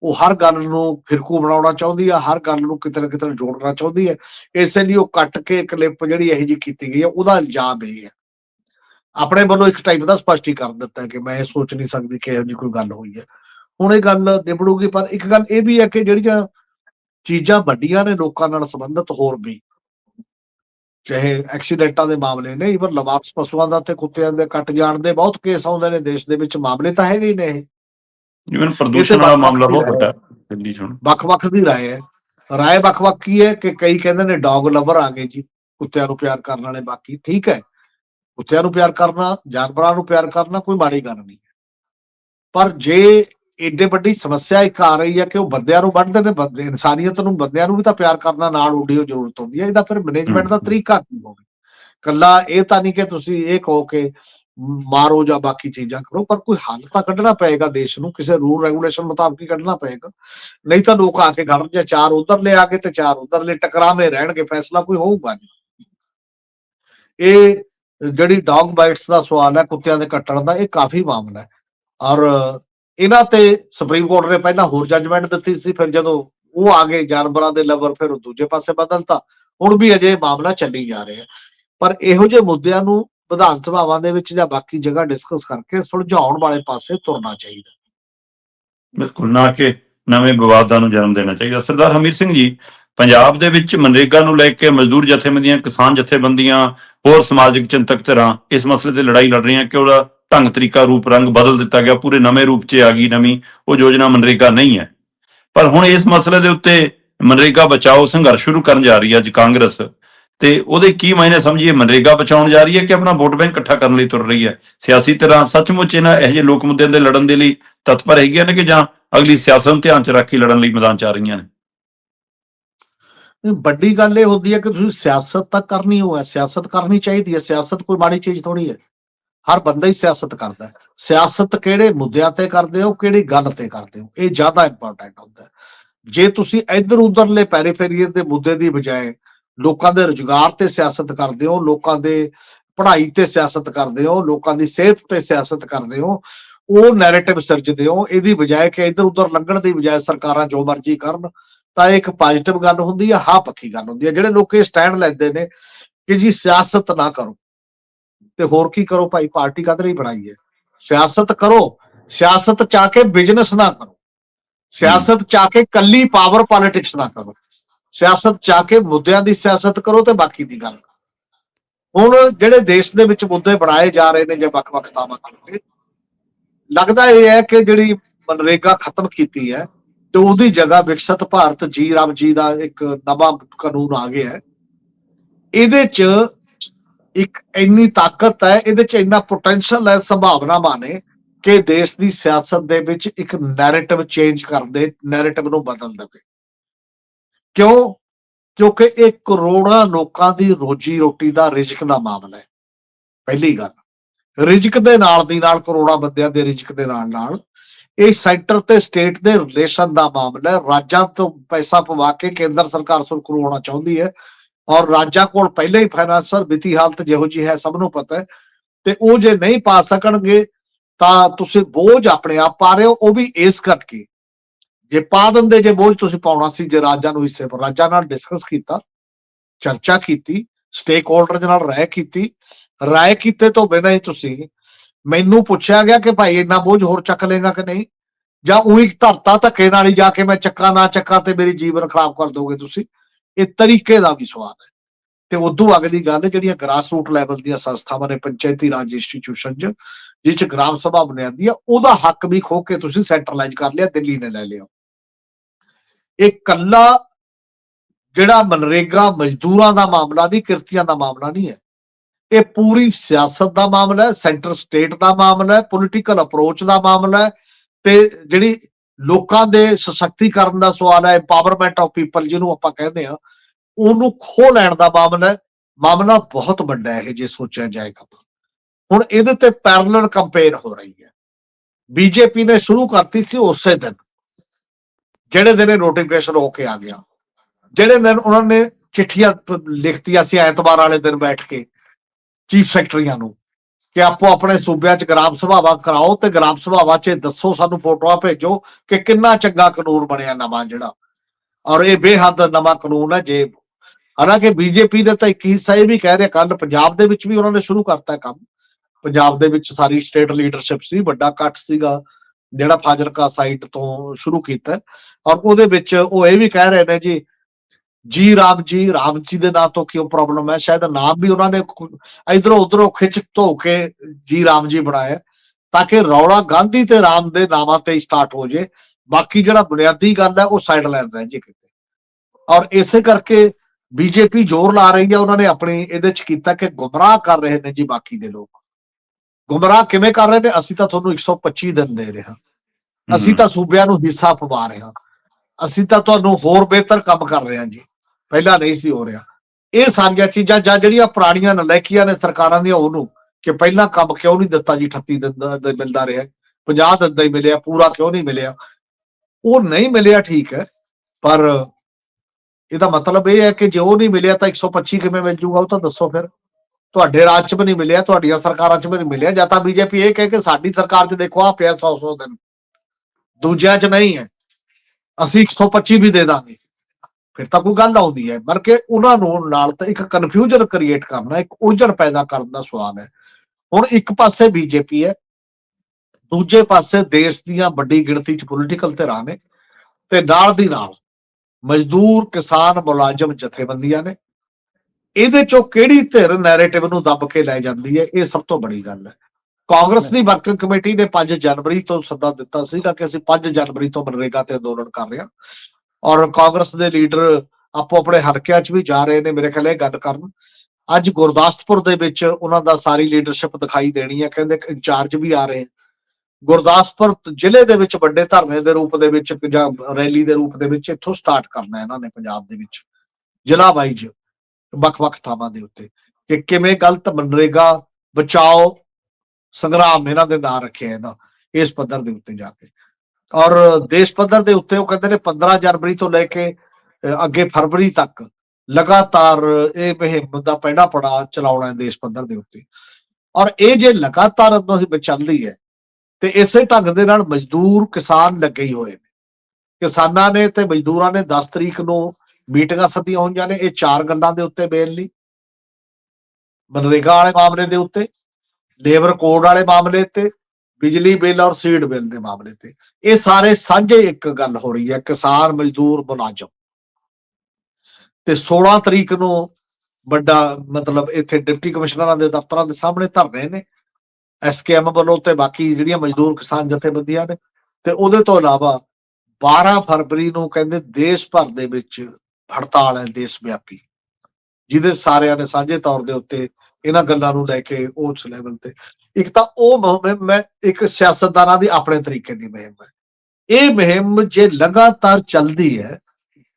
ਉਹ ਹਰ ਗੱਲ ਨੂੰ ਫਿਰਕੂ ਬਣਾਉਣਾ ਚਾਹੁੰਦੀ ਆ, ਹਰ ਗੱਲ ਨੂੰ ਕਿਤੇ ਨਾ ਕਿਤੇ ਜੋੜਨਾ ਚਾਹੁੰਦੀ ਹੈ ਇਸੇ ਲਈ ਉਹ ਕੱਟ ਕੇ ਕਲਿੱਪ ਜਿਹੜੀ ਇਹੋ ਜੀ ਕੀਤੀ ਗਈ ਹੈ ਉਹਦਾ ਇਲਜ਼ਾਮ ਇਹ ਹੈ ਆਪਣੇ ਵੱਲੋਂ ਇੱਕ ਟਾਈਪ ਦਾ ਸਪਸ਼ਟੀਕਰਨ ਦਿੱਤਾ ਕਿ ਮੈਂ ਇਹ ਸੋਚ ਨਹੀਂ ਸਕਦੀ ਕਿ ਇਹੋ ਜਿਹੀ ਕੋਈ ਗੱਲ ਹੋਈ ਹੈ ਹੁਣ ਇਹ ਗੱਲ ਨਿਬੜੂਗੀ, ਪਰ ਇੱਕ ਗੱਲ ਇਹ ਵੀ ਹੈ ਕਿ ਜਿਹੜੀਆਂ ਚੀਜ਼ਾਂ ਵੱਡੀਆਂ ਨੇ ਲੋਕਾਂ ਨਾਲ ਸੰਬੰਧਿਤ ਹੋਰ ਵੀ, ਚਾਹੇ ਐਕਸੀਡੈਂਟਾਂ ਦੇ ਮਾਮਲੇ ਨੇ ਇਵਨ ਲਵਾਰਸ ਪਸ਼ੂਆਂ ਦਾ ਤੇ ਕੁੱਤਿਆਂ ਦੇ ਕੱਟ ਜਾਣ ਦੇ ਬਹੁਤ ਕੇਸ ਆਉਂਦੇ ਨੇ, ਦੇਸ਼ ਦੇ ਵਿੱਚ ਮਾਮਲੇ ਤਾਂ ਹੈਗੇ ਹੀ ਨੇ ਇਵਨ ਪ੍ਰਦੂਸ਼ਣ ਵਾਲਾ ਮਾਮਲਾ ਬਹੁਤ ਵੱਡਾ ਦਿੱਲੀ 'ਚ ਵੱਖ-ਵੱਖ ਦੀ ਰਾਏ ਹੈ। ਰਾਏ ਵੱਖ-ਵੱਖ ਕੀ ਹੈ ਕਿ ਕਈ ਕਹਿੰਦੇ ਨੇ ਡੌਗ ਲਵਰ ਆ ਗਏ ਜੀ ਕੁੱਤਿਆਂ ਨੂੰ ਪਿਆਰ ਕਰਨ ਵਾਲੇ ਬਾਕੀ। ਠੀਕ ਹੈ। ਕੁੱਤਿਆਂ ਨੂੰ ਪਿਆਰ ਕਰਨਾ ਜਾਨਵਰਾਂ ਨੂੰ ਪਿਆਰ ਕਰਨਾ ਕੋਈ ਮਾੜੀ ਗੱਲ ਨਹੀਂ ਹੈ। ਪਰ ਜੇ ਏਡੇ ਵੱਡੀ ਸਮੱਸਿਆ ਇੱਕ ਆ ਰਹੀ ਹੈ ਕਿ ਉਹ ਬੰਦਿਆਂ ਨੂੰ ਵੱਢਦੇ ਨੇ ਬੰਦੇ ਇਨਸਾਨੀਅਤ ਨੂੰ ਬੰਦਿਆਂ ਨੂੰ ਵੀ ਤਾਂ ਪਿਆਰ ਕਰਨਾ ਨਾਲ ਉੱਡੀ ਹੋਈ ਜ਼ਰੂਰਤ ਹੁੰਦੀ ਹੈ। ਇਹਦਾ ਫਿਰ ਮੈਨੇਜਮੈਂਟ ਦਾ। ਤਰੀਕਾ ਕੀ ਹੋਵੇ? ਕੱਲਾ ਇਹ ਤਾਂ ਨਹੀਂ ਕਿ ਤੁਸੀਂ ਇਹ ਕਹੋ ਕਿ ਮਾਰੋ ਜਾਂ ਬਾਕੀ ਚੀਜ਼ਾਂ ਕਰੋ, ਪਰ ਕੋਈ ਹੱਲ ਤਾਂ ਕੱਢਣਾ ਪਏਗਾ ਦੇਸ਼ ਨੂੰ, ਕਿਸੇ ਰੂਲ ਰੈਗੂਲੇਸ਼ਨ ਮੁਤਾਬਕ ਹੀ ਕੱਢਣਾ ਪਏਗਾ। ਨਹੀਂ ਤਾਂ ਲੋਕ ਆ ਕੇ ਖੜਨ ਜੇ ਚਾਰ ਉਧਰਲੇ ਆ ਗਏ ਤੇ ਚਾਰ ਉਧਰਲੇ ਟਕਰਾਵੇਂ ਰਹਿਣਗੇ, ਫੈਸਲਾ ਕੋਈ ਹੋਊਗਾ ਨਹੀਂ। ਇਹ ਜਿਹੜੀ ਡੌਗ ਬਾਈਟਸ ਦਾ ਸਵਾਲ ਹੈ, ਕੁੱਤਿਆਂ ਦੇ ਕੱਟਣ ਦਾ, ਇਹ ਕਾਫੀ ਮਾਮਲਾ ਹੈ। ਔਰ ਇਹਨਾਂ ਤੇ ਸੁਪਰੀਮ ਕੋਰਟ ਨੇ ਪਹਿਲਾਂ ਹੋਰ ਜੱਜਮੈਂਟ ਦਿੱਤੀ ਸੀ, ਫਿਰ ਜਦੋਂ ਉਹ ਆ ਗਏ, ਜਾਨਵਰਾਂ ਦੇ ਲਵਰ ਫਿਰ ਦੂਜੇ ਪਾਸੇ ਬਦਲਤਾ। ਹੁਣ ਵੀ ਅਜੇ ਮਾਮਲਾ ਚੱਲੀ ਜਾ ਰਿਹਾ ਪਰ ਇਹੋ ਜਿਹੇ ਮੁੱਦਿਆਂ ਨੂੰ ਵਿਧਾਨ ਸਭਾਵਾਂ ਦੇ ਵਿੱਚ ਜਾਂ ਬਾਕੀ ਜਗ੍ਹਾ ਡਿਸਕਸ ਕਰਕੇ ਸੁਲਝਾਉਣ ਵਾਲੇ ਪਾਸੇ ਤੁਰਨਾ ਚਾਹੀਦਾ। ਬਿਲਕੁਲ, ਨਾ ਕਿ ਨਵੇਂ ਵਿਵਾਦਾਂ ਨੂੰ ਜਨਮ ਦੇਣਾ ਚਾਹੀਦਾ। ਸਰਦਾਰ ਹਮੀਰ ਸਿੰਘ ਜੀ, ਪੰਜਾਬ ਦੇ ਵਿੱਚ ਮਨਰੇਗਾ ਨੂੰ ਲੈ ਕੇ ਮਜ਼ਦੂਰ ਜਥੇਬੰਦੀਆਂ, ਕਿਸਾਨ ਜਥੇਬੰਦੀਆਂ, ਹੋਰ ਸਮਾਜਿਕ ਚਿੰਤਕ ਧਿਰਾਂ ਇਸ ਮਸਲੇ ਤੇ ਲੜਾਈ ਲੜ ਰਹੀਆਂ ਕਿ ਉਹਦਾ ਢੰਗ, ਤਰੀਕਾ, ਰੂਪ, ਰੰਗ ਬਦਲ ਦਿੱਤਾ ਗਿਆ। ਪੂਰੇ ਨਵੇਂ ਰੂਪ 'ਚ ਆ ਗਈ ਨਵੀਂ, ਉਹ ਯੋਜਨਾ ਮਨਰੇਗਾ ਨਹੀਂ ਹੈ। ਪਰ ਹੁਣ ਇਸ ਮਸਲੇ ਦੇ ਉੱਤੇ ਮਨਰੇਗਾ ਬਚਾਓ ਸੰਘਰਸ਼ ਸ਼ੁਰੂ ਕਰਨ ਜਾ ਰਹੀ ਹੈ ਅੱਜ ਕਾਂਗਰਸ। ਤੇ ਉਹਦੇ ਕੀ ਮਾਇਨੇ ਸਮਝੀਏ? ਮਨਰੇਗਾ ਬਚਾਉਣ ਜਾ ਰਹੀ ਹੈ ਕਿ ਆਪਣਾ ਵੋਟ ਬੈਂਕ ਇਕੱਠਾ ਕਰਨ ਲਈ ਤੁਰ ਰਹੀ ਹੈ? ਸਿਆਸੀ ਤਰ੍ਹਾਂ ਸੱਚਮੁੱਚ ਇਹਨਾਂ ਇਹੋ ਜਿਹੇ ਲੋਕ ਮੁੱਦਿਆਂ ਦੇ ਲੜਨ ਦੇ ਲਈ ਤਤਪਰ ਹੈਗੀਆਂ ਨੇ ਕਿ ਜਾਂ ਅਗਲੀ ਸਿਆਸਤ ਨੂੰ ਧਿਆਨ 'ਚ ਰੱਖ ਕੇ ਲੜਨ ਲਈ ਮੈਦਾਨ 'ਚ ਆ ਰਹੀਆਂ ਨੇ? ਵੱਡੀ ਗੱਲ ਇਹ ਹੁੰਦੀ ਹੈ ਕਿ ਤੁਸੀਂ ਸਿਆਸਤ ਤਾਂ ਕਰਨੀ ਹੋਇਆ ਸਿਆਸਤ ਕਰਨੀ ਚਾਹੀਦੀ ਹੈ। ਸਿਆਸਤ ਕੋਈ ਮਾੜੀ ਚੀਜ਼ ਥੋੜੀ ਹੈ। ਹਰ ਬੰਦਾ ਹੀ ਸਿਆਸਤ ਕਰਦਾ ਹੈ। ਸਿਆਸਤ ਕਿਹੜੇ ਮੁੱਦਿਆਂ ਤੇ ਕਰਦੇ ਹੋ, ਕਿਹੜੀ ਗੱਲ ਤੇ ਕਰਦੇ ਹੋ? ਇਹ ਜ਼ਿਆਦਾ ਇੰਪੋਰਟੈਂਟ ਹੁੰਦਾ ਜੇ ਤੁਸੀਂ ਇੱਧਰ ਉੱਧਰਲੇ ਪੈਰੀਫੇਰੀ ਦੇ ਮੁੱਦੇ ਦੀ ਬਜਾਏ ਲੋਕਾਂ ਦੇ ਰੁਜ਼ਗਾਰ ਤੇ ਸਿਆਸਤ ਕਰਦੇ ਹੋ, ਲੋਕਾਂ ਦੇ ਪੜ੍ਹਾਈ ਤੇ ਸਿਆਸਤ ਕਰਦੇ ਹੋ, ਲੋਕਾਂ ਦੀ ਸਿਹਤ ਤੇ ਸਿਆਸਤ ਕਰਦੇ ਹੋ, ਉਹ ਨੈਰੇਟਿਵ ਸਿਰਜਦੇ ਹੋ, ਇਹਦੀ ਬਜਾਏ ਕਿ ਇੱਧਰ ਉੱਧਰ ਲੰਘਣ ਦੀ ਬਜਾਏ ਸਰਕਾਰਾਂ ਜੋ ਮਰਜ਼ੀ ਕਰਨ, ਤਾਂ ਇਹ ਇੱਕ ਪੋਜ਼ਿਟਿਵ ਗੱਲ ਹੁੰਦੀ ਹੈ ਹਾਂ ਪੱਕੀ ਗੱਲ ਹੁੰਦੀ ਹੈ ਜਿਹੜੇ ਲੋਕ ਇਹ ਸਟੈਂਡ ਲੈਂਦੇ ਨੇ ਕਿ ਜੀ ਸਿਆਸਤ ਨਾ ਕਰੋ, ਤੇ ਹੋਰ ਕੀ ਕਰੋ ਭਾਈ? ਪਾਰਟੀ ਕਦਰ ਹੀ ਬਣਾਈ ਹੈ? ਸਿਆਸਤ ਕਰੋ, ਸਿਆਸਤ ਚਾਹ ਕੇ ਬਿਜ਼ਨਸ ਨਾ ਕਰੋ, ਸਿਆਸਤ ਚਾਹ ਕੇ ਕੱਲੀ ਪਾਵਰ ਪੋਲਿਟਿਕਸ ਨਾ ਕਰੋ। ਸਿਆਸਤ ਚਾਹ ਕੇ ਮੁੱਦਿਆਂ ਦੀ ਸਿਆਸਤ ਕਰੋ ਤੇ ਬਾਕੀ ਦੀ ਗੱਲ ਹੁਣ ਜਿਹੜੇ ਦੇਸ਼ ਦੇ ਵਿੱਚ ਮੁੱਦੇ ਬਣਾਏ ਜਾ ਰਹੇ ਨੇ ਜਾਂ ਵੱਖ-ਵੱਖ ਥਾਵਾਂ ਕਰਕੇ ਲੱਗਦਾ ਇਹ ਹੈ ਕਿ ਜਿਹੜੀ ਮਨਰੇਗਾ ਖਤਮ ਕੀਤੀ ਹੈ ਤੇ ਉਹਦੀ ਜਗ੍ਹਾ ਵਿਕਸਿਤ ਭਾਰਤ ਜੀ ਰਾਮ ਜੀ ਦਾ ਇੱਕ ਨਵਾਂ ਕਾਨੂੰਨ ਆ ਗਿਆ ਹੈ। ਇਹਦੇ ਚ ਇੱਕ ਇੰਨੀ ਤਾਕਤ ਹੈ, ਇਹਦੇ ਚ ਇੰਨਾ ਪੋਟੈਂਸ਼ੀਅਲ ਹੈ, ਸੰਭਾਵਨਾਵਾਂ ਨੇ ਕਿ ਦੇਸ਼ ਦੀ ਸਿਆਸਤ ਦੇ ਵਿੱਚ ਇੱਕ ਨੈਰੇਟਿਵ ਚੇਂਜ ਕਰ ਦੇ ਨੈਰੇਟਿਵ ਨੂੰ ਬਦਲ ਦੇਵੇ ਕਿਉਂ? ਕਿਉਂਕਿ ਇਹ ਕਰੋੜਾਂ ਲੋਕਾਂ ਦੀ ਰੋਜੀ ਰੋਟੀ ਦਾ ਰਿਜ਼ਕ ਦਾ ਮਾਮਲਾ ਹੈ। ਪਹਿਲੀ ਗੱਲ, ਰਿਜ਼ਕ ਦੇ ਨਾਲ ਦੀ ਨਾਲ, ਕਰੋੜਾਂ ਬੰਦਿਆਂ ਦੇ ਰਿਜ਼ਕ ਦੇ ਨਾਲ ਨਾਲ, ਇਹ ਸੈਂਟਰ ਤੇ ਸਟੇਟ ਦੇ ਰਿਲੇਸ਼ਨ ਦਾ ਮਾਮਲਾ ਹੈ। ਰਾਜਾਂ ਤੋਂ ਪੈਸਾ ਪਵਾ ਕੇ ਕੇਂਦਰ ਸਰਕਾਰ ਸੁਰਖਰੂ ਹੋਣਾ ਚਾਹੁੰਦੀ ਹੈ ਔਰ ਰਾਜਾਂ ਕੋਲ ਪਹਿਲਾਂ ਹੀ ਫਾਈਨਾਂਸ਼ਰ ਵਿੱਤੀ ਹਾਲਤ ਜਿਹੋ ਜੀ ਹੈ, ਸਭ ਨੂੰ ਪਤਾ ਹੈ। ਤੇ ਉਹ ਜੇ ਨਹੀਂ ਪਾ ਸਕਣਗੇ ਤਾਂ ਤੁਸੀਂ ਬੋਝ ਆਪਣੇ ਆਪ ਪਾ ਰਹੇ ਹੋ, ਉਹ ਵੀ ਇਸ ਕਰਕੇ। ਜੇ ਪਾ ਦਿੰਦੇ, ਜੇ ਬੋਝ ਤੁਸੀਂ ਪਾਉਣਾ ਸੀ, ਜੇ ਰਾਜਾਂ ਨੂੰ ਹਿੱਸੇ ਪਰ ਰਾਜਾਂ ਨਾਲ ਡਿਸਕਸ ਕੀਤਾ, ਚਰਚਾ ਕੀਤੀ ਸਟੇਕ ਹੋਲਡਰ ਦੇ ਨਾਲ ਰਾਏ ਕੀਤੀ, ਰਾਏ ਕੀਤੇ ਤੋਂ ਬਿਨਾਂ ਹੀ ਤੁਸੀਂ ਮੈਨੂੰ ਪੁੱਛਿਆ ਗਿਆ ਕਿ ਭਾਈ ਇੰਨਾ ਬੋਝ ਹੋਰ ਚੱਕ ਲੇਗਾ ਕਿ ਨਹੀਂ? ਜਾਂ ਉਹੀ ਧਰਤਾ ਧੱਕੇ ਨਾਲ ਹੀ ਜਾ ਕੇ ਮੈਂ ਚੱਕਾ ਨਾ ਚੱਕਾ ਤੇ ਮੇਰੀ ਜੀਵਨ ਖਰਾਬ ਕਰ ਦੋਗੇ ਤੁਸੀਂ? ਇਹ ਤਰੀਕੇ ਦਾ ਵੀ ਸਵਾਲ ਹੈ। ਤੇ ਉਦੋਂ ਅਗਲੀ ਗੱਲ, ਜਿਹੜੀਆਂ ਗ੍ਰਾਸ ਰੂਟ ਲੈਵਲ ਦੀਆਂ ਸੰਸਥਾਵਾਂ ਨੇ, ਪੰਚਾਇਤੀ ਰਾਜ ਇੰਸਟੀਚਿਊਸ਼ਨ ਚ ਜਿਸ ਚ ਗ੍ਰਾਮ ਸਭਾ ਬੁਨਿਆਦੀ ਆ, ਉਹਦਾ ਹੱਕ ਵੀ ਖੋ ਕੇ ਤੁਸੀਂ ਸੈਂਟਰਲਾਈਜ਼ ਕਰ ਲਿਆ, ਦਿੱਲੀ ਨੇ ਲੈ ਲਿਆ। ਇਹ ਕੱਲਾ ਜਿਹੜਾ ਮਨਰੇਗਾ ਮਜ਼ਦੂਰਾਂ ਦਾ ਮਾਮਲਾ ਨਹੀਂ, ਕਿਰਤੀਆਂ ਦਾ ਮਾਮਲਾ ਨਹੀਂ ਹੈ। ਇਹ ਪੂਰੀ ਸਿਆਸਤ ਦਾ ਮਾਮਲਾ ਹੈ, ਸੈਂਟਰ ਸਟੇਟ ਦਾ ਮਾਮਲਾ ਹੈ, ਪੋਲਿਟੀਕਲ ਅਪਰੋਚ ਦਾ ਮਾਮਲਾ ਹੈ ਤੇ ਜਿਹੜੀ ਲੋਕਾਂ ਦੇ ਸਸ਼ਕਤੀਕਰਨ ਦਾ ਸਵਾਲ ਹੈ ਐਮਪਾਵਰਮੈਂਟ ਆਫ ਪੀਪਲ ਜਿਹਨੂੰ ਆਪਾਂ ਕਹਿੰਦੇ ਆ ਉਹਨੂੰ ਖੋ ਲੈਣ ਦਾ ਮਾਮਲਾ ਹੈ। ਮਾਮਲਾ ਬਹੁਤ ਵੱਡਾ ਹੈ, ਇਹ ਜੇ ਸੋਚਿਆ ਜਾਏਗਾ ਹੁਣ ਇਹਦੇ ਤੇ ਪੈਰਲਲ ਕੰਪੇਨ ਹੋ ਰਹੀ ਹੈ। ਬੀਜੇਪੀ ਨੇ ਸ਼ੁਰੂ ਕਰਤੀ ਸੀ ਉਸੇ ਦਿਨ। ਜਿਹੜੇ ਦਿਨ ਨੋਟੀਫਿਕੇਸ਼ਨ ਹੋ ਕੇ ਆ ਗਿਆ, ਜਿਹੜੇ ਦਿਨ ਉਹਨਾਂ ਨੇ ਚਿੱਠੀਆਂ ਲਿਖਤੀਆਂ ਸੀ ਐਤਵਾਰ ਵਾਲੇ ਦਿਨ ਬੈਠ ਕੇ ਚੀਫ ਸੈਕਟਰੀਆਂ ਨੂੰ ਕਿ ਆਪੋ ਆਪਣੇ ਸੂਬਿਆਂ 'ਚ ਗ੍ਰਾਮ ਸਭਾਵਾਂ ਕਰਾਓ ਤੇ ਗ੍ਰਾਮ ਸਭਾਵਾਂ 'ਚ ਦੱਸੋ ਸਾਨੂੰ ਫੋਟੋਆਂ ਭੇਜੋ ਕਿ ਕਿੰਨਾ ਚੰਗਾ ਕਾਨੂੰਨ ਬਣਿਆ ਨਵਾਂ ਜਿਹੜਾ। ਔਰ ਇਹ ਬੇਹੱਦ ਨਵਾਂ ਕਾਨੂੰਨ ਹੈ, ਜੇ ਹਾਲਾਂਕਿ ਬੀਜੇਪੀ ਦੇ ਤਾਂ ਇੱਕ ਹਿੱਸਾ ਇਹ ਵੀ ਕਹਿ ਰਿਹਾ ਕੱਲ ਪੰਜਾਬ ਦੇ ਵਿੱਚ ਵੀ ਉਹਨਾਂ ਨੇ ਸ਼ੁਰੂ ਕਰਤਾ ਕੰਮ। ਪੰਜਾਬ ਦੇ ਵਿੱਚ ਸਾਰੀ ਸਟੇਟ ਲੀਡਰਸ਼ਿਪ ਸੀ, ਵੱਡਾ ਇਕੱਠ ਸੀਗਾ। ਜਿਹੜਾ ਫਾਜ਼ਿਲਕਾ ਸਾਈਟ ਤੋਂ ਸ਼ੁਰੂ ਕੀਤਾ ਔਰ ਉਹਦੇ ਵਿੱਚ ਉਹ ਇਹ ਵੀ ਕਹਿ ਰਹੇ ਨੇ ਜੀ ਜੀ ਰਾਮ ਜੀ ਰਾਮ ਜੀ ਦੇ ਨਾਂ ਤੋਂ ਕਿਉਂ ਪ੍ਰੋਬਲਮ ਹੈ? ਸ਼ਾਇਦ ਨਾਮ ਵੀ ਉਹਨਾਂ ਨੇ ਇਧਰੋਂ ਉਧਰੋਂ ਖਿੱਚ ਧੋ ਕੇ ਜੀ ਰਾਮ ਜੀ ਬਣਾਇਆ ਤਾਂ ਕਿ ਰੌਲਾ ਗਾਂਧੀ ਤੇ ਰਾਮ ਦੇ ਨਾਮਾਂ ਤੇ ਸਟਾਰਟ ਹੋ ਜੇ। ਬਾਕੀ ਜਿਹੜਾ ਬੁਨਿਆਦੀ ਗੱਲ ਹੈ, ਉਹ ਸਾਈਡ ਲਾਈਨ ਰਹਿ ਜੇ ਕਿਤੇ। ਔਰ ਇਸੇ ਕਰਕੇ ਬੀਜੇਪੀ ਜ਼ੋਰ ਲਾ ਰਹੀ ਹੈ, ਉਹਨਾਂ ਨੇ ਆਪਣੀ ਇਹਦੇ ਚ ਕੀਤਾ ਕਿ ਗੁੰਮਰਾਹ ਕਰ ਰਹੇ ਨੇ ਜੀ ਬਾਕੀ ਦੇ ਲੋਕ। ਗੁੰਮਰਾਹ ਕਿਵੇਂ ਕਰ ਰਹੇ ਨੇ? ਅਸੀਂ ਤਾਂ ਤੁਹਾਨੂੰ 125 ਦਿਨ ਦੇ ਰਹੇ ਹਾਂ। ਅਸੀਂ ਤਾਂ ਸੂਬਿਆਂ ਨੂੰ ਹਿੱਸਾ ਪਵਾ ਰਹੇ ਹਾਂ। ਅਸੀਂ ਤਾਂ ਤੁਹਾਨੂੰ ਹੋਰ ਬਿਹਤਰ ਕੰਮ ਕਰ ਰਹੇ ਹਾਂ ਜੀ। ਪਹਿਲਾਂ ਨਹੀਂ ਸੀ ਹੋ ਰਿਹਾ। ਇਹ ਸਾਰੀਆਂ ਚੀਜ਼ਾਂ ਜਾਂ ਜਿਹੜੀਆਂ ਪੁਰਾਣੀਆਂ ਨਲਾਇਕੀਆਂ ਨੇ ਸਰਕਾਰਾਂ ਦੀਆਂ ਉਹਨੂੰ ਕਿ ਪਹਿਲਾਂ ਕੰਮ ਕਿਉਂ ਨਹੀਂ ਦਿੱਤਾ ਜੀ? 38 ਦਿਨ ਦਾ ਦਾ ਮਿਲਦਾ ਰਿਹਾ। 50 ਦਿਨ ਦਾ ਹੀ ਮਿਲਿਆ ਪੂਰਾ ਕਿਉਂ ਨਹੀਂ ਮਿਲਿਆ? ਉਹ ਨਹੀਂ ਮਿਲਿਆ ਠੀਕ ਹੈ ਪਰ ਇਹਦਾ ਮਤਲਬ ਇਹ ਹੈ ਕਿ ਜੇ ਉਹ ਨਹੀਂ ਮਿਲਿਆ ਤਾਂ 125 ਕਿਵੇਂ ਮਿਲ ਜੂਗਾ? ਉਹ ਤਾਂ ਦੱਸੋ ਫਿਰ। ਤੁਹਾਡੇ ਰਾਜ 'ਚ ਵੀ ਨਹੀਂ ਮਿਲਿਆ, ਤੁਹਾਡੀਆਂ ਸਰਕਾਰਾਂ 'ਚ ਵੀ ਨਹੀਂ ਮਿਲਿਆ, ਜਾਂ ਤਾਂ ਬੀਜੇਪੀ ਇਹ ਕਹੇ ਕਿ ਸਾਡੀ ਸਰਕਾਰ 'ਚ ਦੇਖੋ ਆ ਪਿਆ 100 100 ਦਿਨ। ਦੂਜਿਆਂ 'ਚ ਨਹੀਂ ਹੈ। ਅਸੀਂ 125 ਵੀ ਦੇ ਦਾਂਗੇ। ਫਿਰ ਤਾਂ ਕੋਈ ਗੱਲ ਆਉਂਦੀ ਹੈ, ਬਲਕਿ ਉਹਨਾਂ ਨੂੰ ਨਾਲ ਤਾਂ ਇੱਕ ਕਨਫਿਊਜ਼ਨ ਕ੍ਰੀਏਟ ਕਰਨਾ, ਇੱਕ ਉਲਝਣ ਪੈਦਾ ਕਰਨ ਦਾ ਸਵਾਲ ਹੈ। ਹੁਣ ਇੱਕ ਪਾਸੇ ਬੀਜੇਪੀ ਹੈ, ਦੂਜੇ ਪਾਸੇ ਦੇਸ਼ ਦੀਆਂ ਵੱਡੀ ਗਿਣਤੀ 'ਚ ਪੋਲੀਟੀਕਲ ਧਿਰਾਂ ਨੇ, ਤੇ ਨਾਲ ਦੀ ਨਾਲ ਮਜ਼ਦੂਰ ਕਿਸਾਨ ਮੁਲਾਜ਼ਮ ਜਥੇਬੰਦੀਆਂ ਨੇ ਇਹਦੇ ਚੋਂ ਕਿਹੜੀ ਧਿਰ ਨੈਰੇਟਿਵ ਨੂੰ ਦੱਬ ਕੇ ਲੈ ਜਾਂਦੀ ਹੈ? ਇਹ ਸਭ ਤੋਂ ਬੜੀ ਗੱਲ ਹੈ। ਕਾਂਗਰਸ ਦੀ ਵਰਕਿੰਗ ਕਮੇਟੀ ਨੇ 5 ਜਨਵਰੀ ਤੋਂ ਸੱਦਾ ਦਿੱਤਾ ਸੀਗਾ ਕਿ ਅਸੀਂ 5 ਜਨਵਰੀ ਤੋਂ ਮਨਰੇਗਾ ਤੇ ਅੰਦੋਲਨ ਕਰ ਰਹੇ ਹਾਂ। ਔਰ ਕਾਂਗਰਸ ਦੇ ਲੀਡਰ ਆਪੋ ਆਪਣੇ ਹਲਕਿਆਂ 'ਚ ਵੀ ਜਾ ਰਹੇ ਨੇ, ਮੇਰੇ ਖਿਆਲ ਇਹ ਗੱਲ ਕਰਨ। ਅੱਜ ਗੁਰਦਾਸਪੁਰ ਦੇ ਵਿੱਚ ਉਹਨਾਂ ਦਾ ਸਾਰੀ ਲੀਡਰਸ਼ਿਪ ਦਿਖਾਈ ਦੇਣੀ ਹੈ, ਕਹਿੰਦੇ ਇੰਚਾਰਜ ਵੀ ਆ ਰਹੇ। ਗੁਰਦਾਸਪੁਰ ਜ਼ਿਲ੍ਹੇ ਦੇ ਵਿੱਚ ਵੱਡੇ ਧਰਨੇ ਦੇ ਰੂਪ ਦੇ ਵਿੱਚ ਜਾਂ ਰੈਲੀ ਦੇ ਰੂਪ ਦੇ ਵਿੱਚ ਇੱਥੋਂ ਸਟਾਰਟ ਕਰਨਾ ਇਹਨਾਂ ਨੇ ਪੰਜਾਬ ਦੇ ਵਿੱਚ। ਜ਼ਿਲ੍ਹਾ ਵਾਈਜ਼ ਵੱਖ-ਵੱਖ ਥਾਵਾਂ ਦੇ ਉੱਤੇ ਕਿ ਕਿਵੇਂ ਗਲਤ ਮਨਰੇਗਾ ਬਚਾਓ, ਸੰਗਰਾਮ ਇਹਨਾਂ ਦੇ ਨਾਂ ਰੱਖਿਆ ਇਹਦਾ, ਇਸ ਪੱਧਰ ਦੇ ਉੱਤੇ ਜਾ ਕੇ। ਔਰ ਦੇਸ਼ ਪੱਧਰ ਦੇ ਉੱਤੇ ਉਹ ਕਹਿੰਦੇ ਨੇ 15 ਜਨਵਰੀ ਤੋਂ ਲੈ ਕੇ ਅੱਗੇ ਫਰਵਰੀ ਤੱਕ ਲਗਾਤਾਰ ਇਹ ਮੁਹਿੰਮ ਦਾ ਪਹਿਲਾ ਪੜਾਅ ਚਲਾਉਣਾ ਹੈ ਦੇਸ਼ ਪੱਧਰ ਦੇ ਉੱਤੇ। ਔਰ ਇਹ ਜੇ ਲਗਾਤਾਰ ਅੰਦੋਂ ਹੀ ਚੱਲਦੀ ਹੈ, ਤੇ ਇਸੇ ਢੰਗ ਦੇ ਨਾਲ ਮਜ਼ਦੂਰ ਕਿਸਾਨ ਲੱਗੇ ਹੀ ਹੋਏ ਨੇ। ਕਿਸਾਨਾਂ ਨੇ ਤੇ ਮਜ਼ਦੂਰਾਂ ਨੇ 10 ਤਰੀਕ ਨੂੰ ਮੀਟਿੰਗਾਂ ਸੱਦੀਆਂ ਹੋਈਆਂ ਨੇ, ਇਹ ਚਾਰ ਗੱਲਾਂ ਦੇ ਉੱਤੇ ਬੇਲ ਲਈ ਮਨਰੇਗਾ ਵਾਲੇ ਮਾਮਲੇ ਦੇ ਉੱਤੇ, ਲੇਬਰ ਕੋਡ ਵਾਲੇ ਮਾਮਲੇ ਤੇ, ਬਿਜਲੀ ਬਿੱਲ ਔਰ ਸੀਡ ਬਿੱਲ ਦੇ ਮਾਮਲੇ ਤੇ। ਇਹ ਸਾਰੇ ਸਾਂਝੇ ਇੱਕ ਗੱਲ ਹੋ ਰਹੀ ਹੈ, ਕਿਸਾਨ ਮਜ਼ਦੂਰ ਮੁਲਾਜ਼ਮ। ਤੇ 16 ਤਰੀਕ ਨੂੰ ਵੱਡਾ, ਮਤਲਬ ਇੱਥੇ ਡਿਪਟੀ ਕਮਿਸ਼ਨਰਾਂ ਦੇ ਦਫ਼ਤਰਾਂ ਦੇ ਸਾਹਮਣੇ ਧਰਨੇ ਨੇ। ਐਸਕੇਐਮ ਵੱਲੋਂ ਤੇ ਬਾਕੀ ਜਿਹੜੀਆਂ ਮਜ਼ਦੂਰ ਕਿਸਾਨ ਜਥੇਬੰਦੀਆਂ ਨੇ, ਤੇ ਉਹਦੇ ਤੋਂ ਇਲਾਵਾ 12 ਫਰਵਰੀ ਨੂੰ ਕਹਿੰਦੇ ਦੇਸ਼ ਭਰ ਦੇ ਵਿੱਚ ਹੜਤਾਲ ਹੈ ਦੇਸ਼ ਵਿਆਪੀ, ਜਿਹਦੇ ਸਾਰਿਆਂ ਨੇ ਸਾਂਝੇ ਤੌਰ ਦੇ ਉੱਤੇ ਇਹਨਾਂ ਗੱਲਾਂ ਨੂੰ ਲੈ ਕੇ ਉਸ ਲੈਵਲ ਤੇ। ਇੱਕ ਤਾਂ ਉਹ ਮੁਹਿੰਮ ਹੈ ਇੱਕ ਸਿਆਸਤਦਾਨਾਂ ਦੀ ਆਪਣੇ ਤਰੀਕੇ ਦੀ ਮੁਹਿੰਮ ਹੈ। ਇਹ ਮੁਹਿੰਮ ਜੇ ਲਗਾਤਾਰ ਚੱਲਦੀ ਹੈ,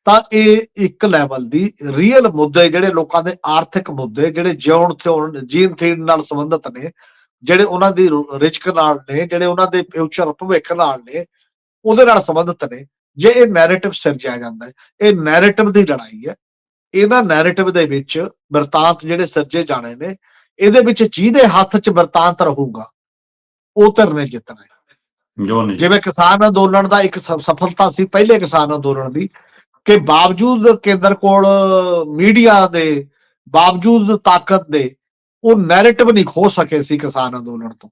ਤਾਂ ਇਹ ਇੱਕ ਲੈਵਲ ਦੀ ਰੀਅਲ ਮੁੱਦੇ ਜਿਹੜੇ ਲੋਕਾਂ ਦੇ ਆਰਥਿਕ ਮੁੱਦੇ, ਜਿਹੜੇ ਜਿਉਣ ਥਿਉਣ, ਜੀਣ ਥੀਣ ਨਾਲ ਸੰਬੰਧਿਤ ਨੇ, ਜਿਹੜੇ ਉਹਨਾਂ ਦੀ ਰਿਜਕ ਨਾਲ ਨੇ, ਜਿਹੜੇ ਉਹਨਾਂ ਦੇ ਫਿਊਚਰ ਭਵਿੱਖ ਨਾਲ ਨੇ, ਉਹਦੇ ਨਾਲ ਸੰਬੰਧਿਤ ਨੇ। ਜੇ ਇਹ ਨੈਰੇਟਿਵ ਸਿਰਜਿਆ ਜਾਂਦਾ ਹੈ ਇਹ ਨੈਰੇਟਿਵ ਦੀ ਲੜਾਈ ਹੈ। ਇਹਨਾਂ ਨੈਰੇਟਿਵ ਦੇ ਵਿੱਚ ਵਰਤਾਂਤ ਜਿਹੜੇ ਸਿਰਜੇ ਜਾਣੇ ਨੇ ਇਹਦੇ ਵਿੱਚ ਜਿਹਦੇ ਹੱਥ 'ਚ ਵਰਤਾਂਤ ਰਹੂਗਾ ਉਹ ਧਿਰ ਨੇ ਜਿੱਤਣਾ ਹੈ। ਜੋ ਨਹੀਂ। ਜਿਵੇਂ ਕਿਸਾਨ ਅੰਦੋਲਨ ਦਾ ਇੱਕ ਸਫਲਤਾ ਸੀ ਪਹਿਲੇ ਕਿਸਾਨ ਅੰਦੋਲਨ ਦੀ ਕਿ ਬਾਵਜੂਦ ਕੇਂਦਰ ਕੋਲ ਮੀਡੀਆ ਦੇ ਬਾਵਜੂਦ ਤਾਕਤ ਦੇ ਉਹ ਨੈਰੇਟਿਵ ਨਹੀਂ ਖੋ ਸਕੇ ਸੀ ਕਿਸਾਨ ਅੰਦੋਲਨ ਤੋਂ।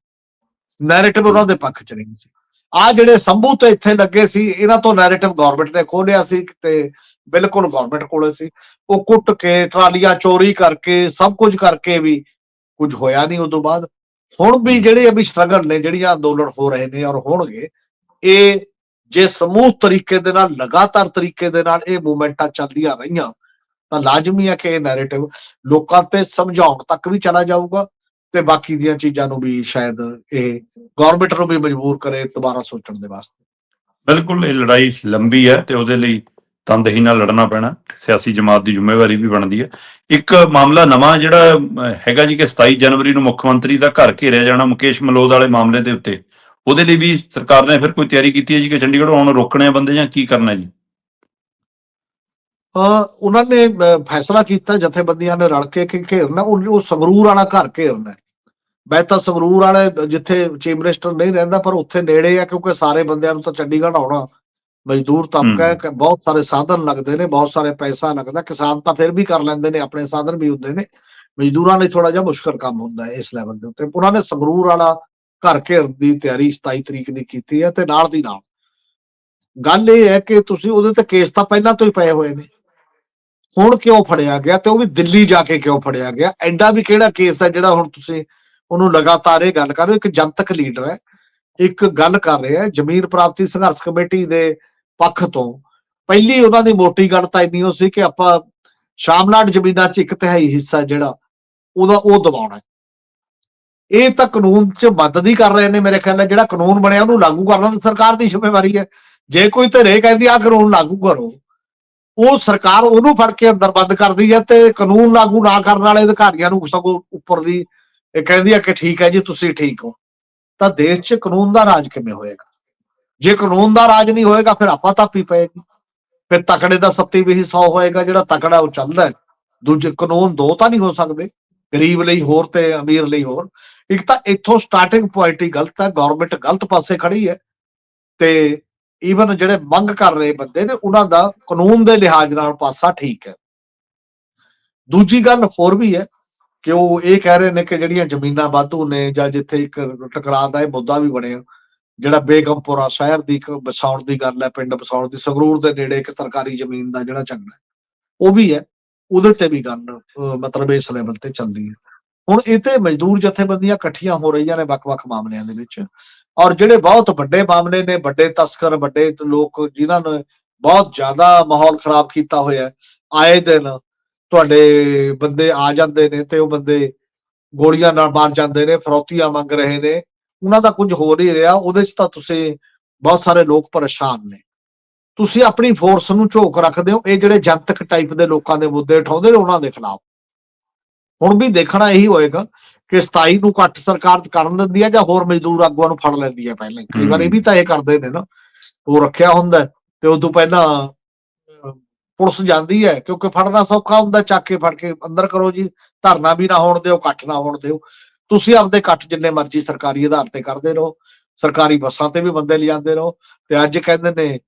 ਨੈਰੇਟਿਵ ਉਹਨਾਂ ਦੇ ਪੱਖ 'ਚ ਨਹੀਂ ਸੀ। ਆ ਜਿਹੜੇ ਸੰਭੂ ਤੇ ਇੱਥੇ ਲੱਗੇ ਸੀ, ਇਹਨਾਂ ਤੋਂ ਨੈਰੇਟਿਵ ਗਵਰਨਮੈਂਟ ਨੇ ਖੋਲਿਆ ਸੀ ਤੇ ਬਿਲਕੁਲ ਗਵਰਨਮੈਂਟ ਕੋਲੇ ਸੀ। ਉਹ ਕੁੱਟ ਕੇ, ਟਰਾਲੀਆਂ ਚੋਰੀ ਕਰਕੇ, ਸਭ ਕੁਝ ਕਰਕੇ ਵੀ ਕੁਝ ਹੋਇਆ ਨਹੀਂ ਉਦੋਂ ਬਾਅਦ। ਹੁਣ ਵੀ ਜਿਹੜੇ ਅਭੀ ਸਟਰਗਲ ਨੇ, ਜਿਹੜੀਆਂ ਅੰਦੋਲਨ ਹੋ ਰਹੇ ਨੇ ਔਰ ਹੋਣਗੇ, ਇਹ ਜੇ ਸਮੂਹ ਤਰੀਕੇ ਦੇ ਨਾਲ, ਲਗਾਤਾਰ ਤਰੀਕੇ ਦੇ ਨਾਲ ਇਹ ਮੂਵਮੈਂਟਾਂ ਚੱਲਦੀਆਂ ਰਹੀਆਂ, ਤਾਂ ਲਾਜ਼ਮੀ ਹੈ ਕਿ ਇਹ ਨੈਰੇਟਿਵ ਲੋਕਾਂ ਤੇ ਸਮਝਾਉਣ ਤੱਕ ਵੀ ਚਲਾ ਜਾਊਗਾ ਤੇ ਬਾਕੀ ਦੀਆਂ ਚੀਜ਼ਾਂ ਨੂੰ ਵੀ ਸ਼ਾਇਦ ਇਹ ਗਵਰਨਮੈਂਟ ਨੂੰ ਵੀ ਮਜਬੂਰ ਕਰੇ ਦੁਬਾਰਾ ਸੋਚਣ ਦੇ ਵਾਸਤੇ। ਬਿਲਕੁਲ ਇਹ ਲੜਾਈ ਲੰਬੀ ਹੈ ਤੇ ਉਹਦੇ ਲਈ ਤੰਦਹੀ ਨਾਲ ਲੜਨਾ ਪੈਣਾ ਸਿਆਸੀ ਜਮਾਤ ਦੀ ਜ਼ਿੰਮੇਵਾਰੀ ਵੀ ਬਣਦੀ ਹੈ। ਇੱਕ ਮਾਮਲਾ ਨਵਾਂ ਜਿਹੜਾ ਹੈਗਾ ਜੀ ਕਿ 27 ਜਨਵਰੀ ਨੂੰ ਮੁੱਖ ਮੰਤਰੀ ਦਾ ਘਰ ਘੇਰਿਆ ਜਾਣਾ ਮੁਕੇਸ਼ ਮਲੋਦ ਵਾਲੇ ਮਾਮਲੇ ਦੇ ਉੱਤੇ। ਉਹਦੇ ਲਈ ਵੀ ਸਰਕਾਰ ਨੇ ਫਿਰ ਕੋਈ ਤਿਆਰੀ ਕੀਤੀ ਹੈ ਜੀ ਕਿ ਚੰਡੀਗੜ੍ਹ ਆਉਣ ਰੋਕਣੇ ਆ ਬੰਦੇ ਜਾਂ ਕੀ ਕਰਨਾ ਜੀ? ਉਹਨਾਂ ਨੇ ਫੈਸਲਾ ਕੀਤਾ ਜਥੇਬੰਦੀਆਂ ਨੇ ਰਲ ਕੇ ਕਿ ਘੇਰਨਾ ਉਹ ਸੰਗਰੂਰ ਵਾਲਾ ਘਰ ਘੇਰਨਾ। ਮੈਂ ਤਾਂ ਸੰਗਰੂਰ ਵਾਲੇ ਜਿੱਥੇ ਚੀਫ ਮਿਨਿਸਟਰ ਨਹੀਂ ਰਹਿੰਦਾ ਪਰ ਉੱਥੇ ਨੇੜੇ ਆ ਕਿਉਂਕਿ ਸਾਰੇ ਬੰਦਿਆਂ ਨੂੰ ਤਾਂ ਚੰਡੀਗੜ੍ਹ ਆਉਣਾ। ਮਜ਼ਦੂਰ ਤਬਕਾ ਹੈ। ਬਹੁਤ ਸਾਰੇ ਸਾਧਨ ਲੱਗਦੇ ਨੇ ਬਹੁਤ ਸਾਰੇ ਪੈਸਾ ਲੱਗਦਾ ਕਿਸਾਨ ਤਾਂ ਫਿਰ ਵੀ ਕਰ ਲੈਂਦੇ ਨੇ ਆਪਣੇ ਸਾਧਨ ਵੀ ਹੁੰਦੇ ਨੇ। ਮਜ਼ਦੂਰਾਂ ਲਈ ਥੋੜਾ ਜਿਹਾ ਮੁਸ਼ਕਲ ਕੰਮ ਹੁੰਦਾ ਹੈ ਇਸ ਲੈਵਲ ਦੇ ਉੱਤੇ। ਉਹਨਾਂ ਨੇ ਸੰਗਰੂਰ ਵਾਲਾ ਘਰ ਘੇਰਨ ਦੀ ਤਿਆਰੀ 27 ਤਰੀਕ ਦੀ ਕੀਤੀ ਹੈ ਤੇ ਨਾਲ ਦੀ ਨਾਲ। ਗੱਲ ਇਹ ਹੈ ਕਿ ਤੁਸੀਂ ਉਹਦੇ ਤੇ ਕੇਸ ਤਾਂ ਪਹਿਲਾਂ ਤੋਂ ਹੀ ਪਏ ਹੋਏ ਨੇ। ਹੁਣ ਕਿਉਂ ਫੜਿਆ ਗਿਆ ਤੇ ਉਹ ਵੀ ਦਿੱਲੀ ਜਾ ਕੇ ਕਿਉਂ ਫੜਿਆ ਗਿਆ? ਐਡਾ ਵੀ ਕਿਹੜਾ ਕੇਸ ਹੈ ਜਿਹੜਾ ਹੁਣ ਤੁਸੀਂ ਉਹਨੂੰ ਲਗਾਤਾਰ ਇਹ ਗੱਲ ਕਰ ਰਹੇ ਹੋ ਇੱਕ ਜਨਤਕ ਲੀਡਰ ਹੈ, ਇੱਕ ਗੱਲ ਕਰ ਰਿਹਾ ਹੈ, ਜ਼ਮੀਨ ਪ੍ਰਾਪਤੀ ਸੰਘਰਸ਼ ਕਮੇਟੀ ਦੇ ਪੱਖ ਤੋਂ। ਪਹਿਲੀ ਉਹਨਾਂ ਦੀ ਮੋਟੀ ਗੱਲ ਤਾਂ ਇੰਨੀ ਹੋ ਸੀ ਕਿ ਆਪਾਂ ਸ਼ਾਮਲਾਟ ਜ਼ਮੀਨਾਂ 'ਚ ਇੱਕ ਤਿਹਾਈ ਹਿੱਸਾ ਜਿਹੜਾ, ਉਹਦਾ ਉਹ ਦਬਾਉਣਾ ਇਹ ਤਾਂ ਕਾਨੂੰਨ 'ਚ ਮਦਦ ਹੀ ਕਰ ਰਹੇ ਨੇ ਮੇਰੇ ਖਿਆਲ ਨਾਲ, ਜਿਹੜਾ ਕਾਨੂੰਨ ਬਣਿਆ ਉਹਨੂੰ ਲਾਗੂ ਕਰਨਾ ਤਾਂ ਸਰਕਾਰ ਦੀ ਜ਼ਿੰਮੇਵਾਰੀ ਹੈ। ਜੇ ਕੋਈ ਧਿਰੇ ਕਹਿੰਦੀ ਆ ਕਾਨੂੰਨ ਲਾਗੂ ਕਰੋ, ਉਹ ਸਰਕਾਰ ਉਹਨੂੰ ਫੜ ਕੇ ਅੰਦਰ ਬੰਦ ਕਰਦੀ ਹੈ ਤੇ ਕਾਨੂੰਨ ਲਾਗੂ ਨਾ ਕਰਨ ਵਾਲੇ ਅਧਿਕਾਰੀਆਂ ਨੂੰ ਸਗੋਂ ਉੱਪਰ ਦੀ ਇਹ ਕਹਿੰਦੀ ਆ ਕਿ ਠੀਕ ਹੈ ਜੀ, ਤੁਸੀਂ ਠੀਕ ਹੋ। ਤਾਂ ਦੇਸ਼ 'ਚ ਕਾਨੂੰਨ ਦਾ ਰਾਜ ਕਿਵੇਂ ਹੋਏਗਾ? ਜੇ ਕਾਨੂੰਨ ਦਾ ਰਾਜ ਨਹੀਂ ਹੋਏਗਾ, ਫਿਰ ਆਪਾਂ ਤਾਪੀ ਪਏਗੀ। ਫਿਰ ਤਕੜੇ ਦਾ ਸੱਤੀ ਵੀ 100 ਹੋਏਗਾ, ਜਿਹੜਾ ਤਕੜਾ ਉਹ ਚੱਲਦਾ ਦੂਜੇ ਕਾਨੂੰਨ ਦੋ ਤਾਂ ਨਹੀਂ ਹੋ ਸਕਦੇ, ਗਰੀਬ ਲਈ ਹੋਰ ਤੇ ਅਮੀਰ ਲਈ ਹੋਰ। ਇੱਕ ਤਾਂ ਇੱਥੋਂ ਸਟਾਰਟਿੰਗ ਪੁਆਇੰਟ ਹੀ ਗਲਤ ਹੈ ਗਵਰਨਮੈਂਟ ਗਲਤ ਪਾਸੇ ਖੜੀ ਹੈ। ਤੇ ਈਵਨ ਜਿਹੜੇ ਮੰਗ ਕਰ ਰਹੇ ਬੰਦੇ ਨੇ, ਉਹਨਾਂ ਦਾ ਕਾਨੂੰਨ ਦੇ ਲਿਹਾਜ਼ ਨਾਲ ਪਾਸਾ ਠੀਕ ਹੈ। ਦੂਜੀ ਗੱਲ ਹੋਰ ਵੀ ਹੈ ਕਿ ਉਹ ਇਹ ਕਹਿ ਰਹੇ ਨੇ ਕਿ ਜਿਹੜੀਆਂ ਜ਼ਮੀਨਾਂ ਵਾਧੂ ਨੇ ਜਾਂ ਜਿੱਥੇ ਇੱਕ ਟਕਰਾਅ ਦਾ ਇਹ ਮੁੱਦਾ ਵੀ ਬਣਿਆ, ਜਿਹੜਾ ਬੇਗਮਪੁਰਾ ਸ਼ਹਿਰ ਦੀ ਇੱਕ ਵਸਾਉਣ ਦੀ ਗੱਲ ਹੈ, ਪਿੰਡ ਵਸਾਉਣ ਦੀ, ਸੰਗਰੂਰ ਦੇ ਨੇੜੇ ਇੱਕ ਸਰਕਾਰੀ ਜ਼ਮੀਨ ਦਾ ਜਿਹੜਾ ਝਗੜਾ ਉਹ ਵੀ ਹੈ, ਉਹਦੇ ਤੇ ਵੀ ਗੱਲ ਮਤਲਬ ਇਸ ਲੈਵਲ ਤੇ ਚੱਲਦੀ ਹੈ। ਹੁਣ ਇਹ ਮਜ਼ਦੂਰ ਜਥੇਬੰਦੀਆਂ ਇਕੱਠੀਆਂ ਹੋ ਰਹੀਆਂ ਨੇ ਵੱਖ-ਵੱਖ ਮਾਮਲਿਆਂ ਦੇ ਵਿੱਚ ਔਰ ਜਿਹੜੇ ਬਹੁਤ ਵੱਡੇ ਮਾਮਲੇ ਨੇ, ਵੱਡੇ ਤਸਕਰ, ਵੱਡੇ ਲੋਕ ਜਿਨ੍ਹਾਂ ਨੇ ਬਹੁਤ ਜ਼ਿਆਦਾ ਮਾਹੌਲ ਖਰਾਬ ਕੀਤਾ ਹੋਇਆ ਆਏ ਦਿਨ ਤੁਹਾਡੇ ਬੰਦੇ ਆ ਜਾਂਦੇ ਨੇ ਤੇ ਉਹ ਬੰਦੇ ਗੋਲੀਆਂ ਨਾਲ ਮਾਰ ਜਾਂਦੇ ਨੇ, ਫਰੌਤੀਆਂ ਮੰਗ ਰਹੇ ਨੇ। ਉਹਨਾਂ ਦਾ ਕੁਝ ਹੋ ਨਹੀਂ ਰਿਹਾ, ਉਹਦੇ 'ਚ ਤਾਂ ਤੁਸੀਂ ਬਹੁਤ ਸਾਰੇ ਲੋਕ ਪਰੇਸ਼ਾਨ ਨੇ। ਤੁਸੀਂ ਆਪਣੀ ਫੋਰਸ ਨੂੰ ਝੋਕ ਰੱਖਦੇ ਹੋ, ਇਹ ਜਿਹੜੇ ਜਨਤਕ ਟਾਈਪ ਦੇ ਲੋਕਾਂ ਦੇ ਮੁੱਦੇ ਉਠਾਉਂਦੇ ਨੇ, ਉਹਨਾਂ ਦੇ ਖਿਲਾਫ। ਹੁਣ ਵੀ ਦੇਖਣਾ ਇਹੀ ਹੋਏਗਾ ਕਿ 27 ਨੂੰ ਇਕੱਠ ਸਰਕਾਰ ਕਰਨ ਦਿੰਦੀ ਹੈ ਜਾਂ ਹੋਰ ਮਜ਼ਦੂਰ ਆਗੂਆਂ ਨੂੰ ਫੜ ਲੈਂਦੀ ਹੈ ਪਹਿਲਾਂ ਕਈ ਵਾਰ ਇਹ ਵੀ ਤਾਂ ਇਹ ਕਰਦੇ ਨੇ ਨਾ। ਉਹ ਰੱਖਿਆ ਹੁੰਦਾ ਹੈ ਤੇ ਉਦੋਂ ਪਹਿਲਾਂ ਪੁਲਿਸ ਜਾਂਦੀ ਹੈ, ਕਿਉਂਕਿ ਫੜਨਾ ਸੌਖਾ ਹੁੰਦਾ, ਚੱਕ ਕੇ ਫੜ ਕੇ ਅੰਦਰ ਕਰੋ ਜੀ, ਧਰਨਾ ਵੀ ਨਾ ਹੋਣ ਦਿਓ, ਇਕੱਠ ਨਾ ਹੋਣ ਦਿਓ। ਤੁਸੀਂ ਆਪਦੇ ਇਕੱਠ ਜਿੰਨੇ ਮਰਜ਼ੀ ਸਰਕਾਰੀ ਆਧਾਰ ਤੇ ਕਰਦੇ ਰਹੋ, ਸਰਕਾਰੀ ਬੱਸਾਂ ਤੇ ਵੀ ਬੰਦੇ ਲਿਜਾਂਦੇ ਰਹੋ। ਤੇ ਅੱਜ ਕਹਿੰਦੇ ਨੇ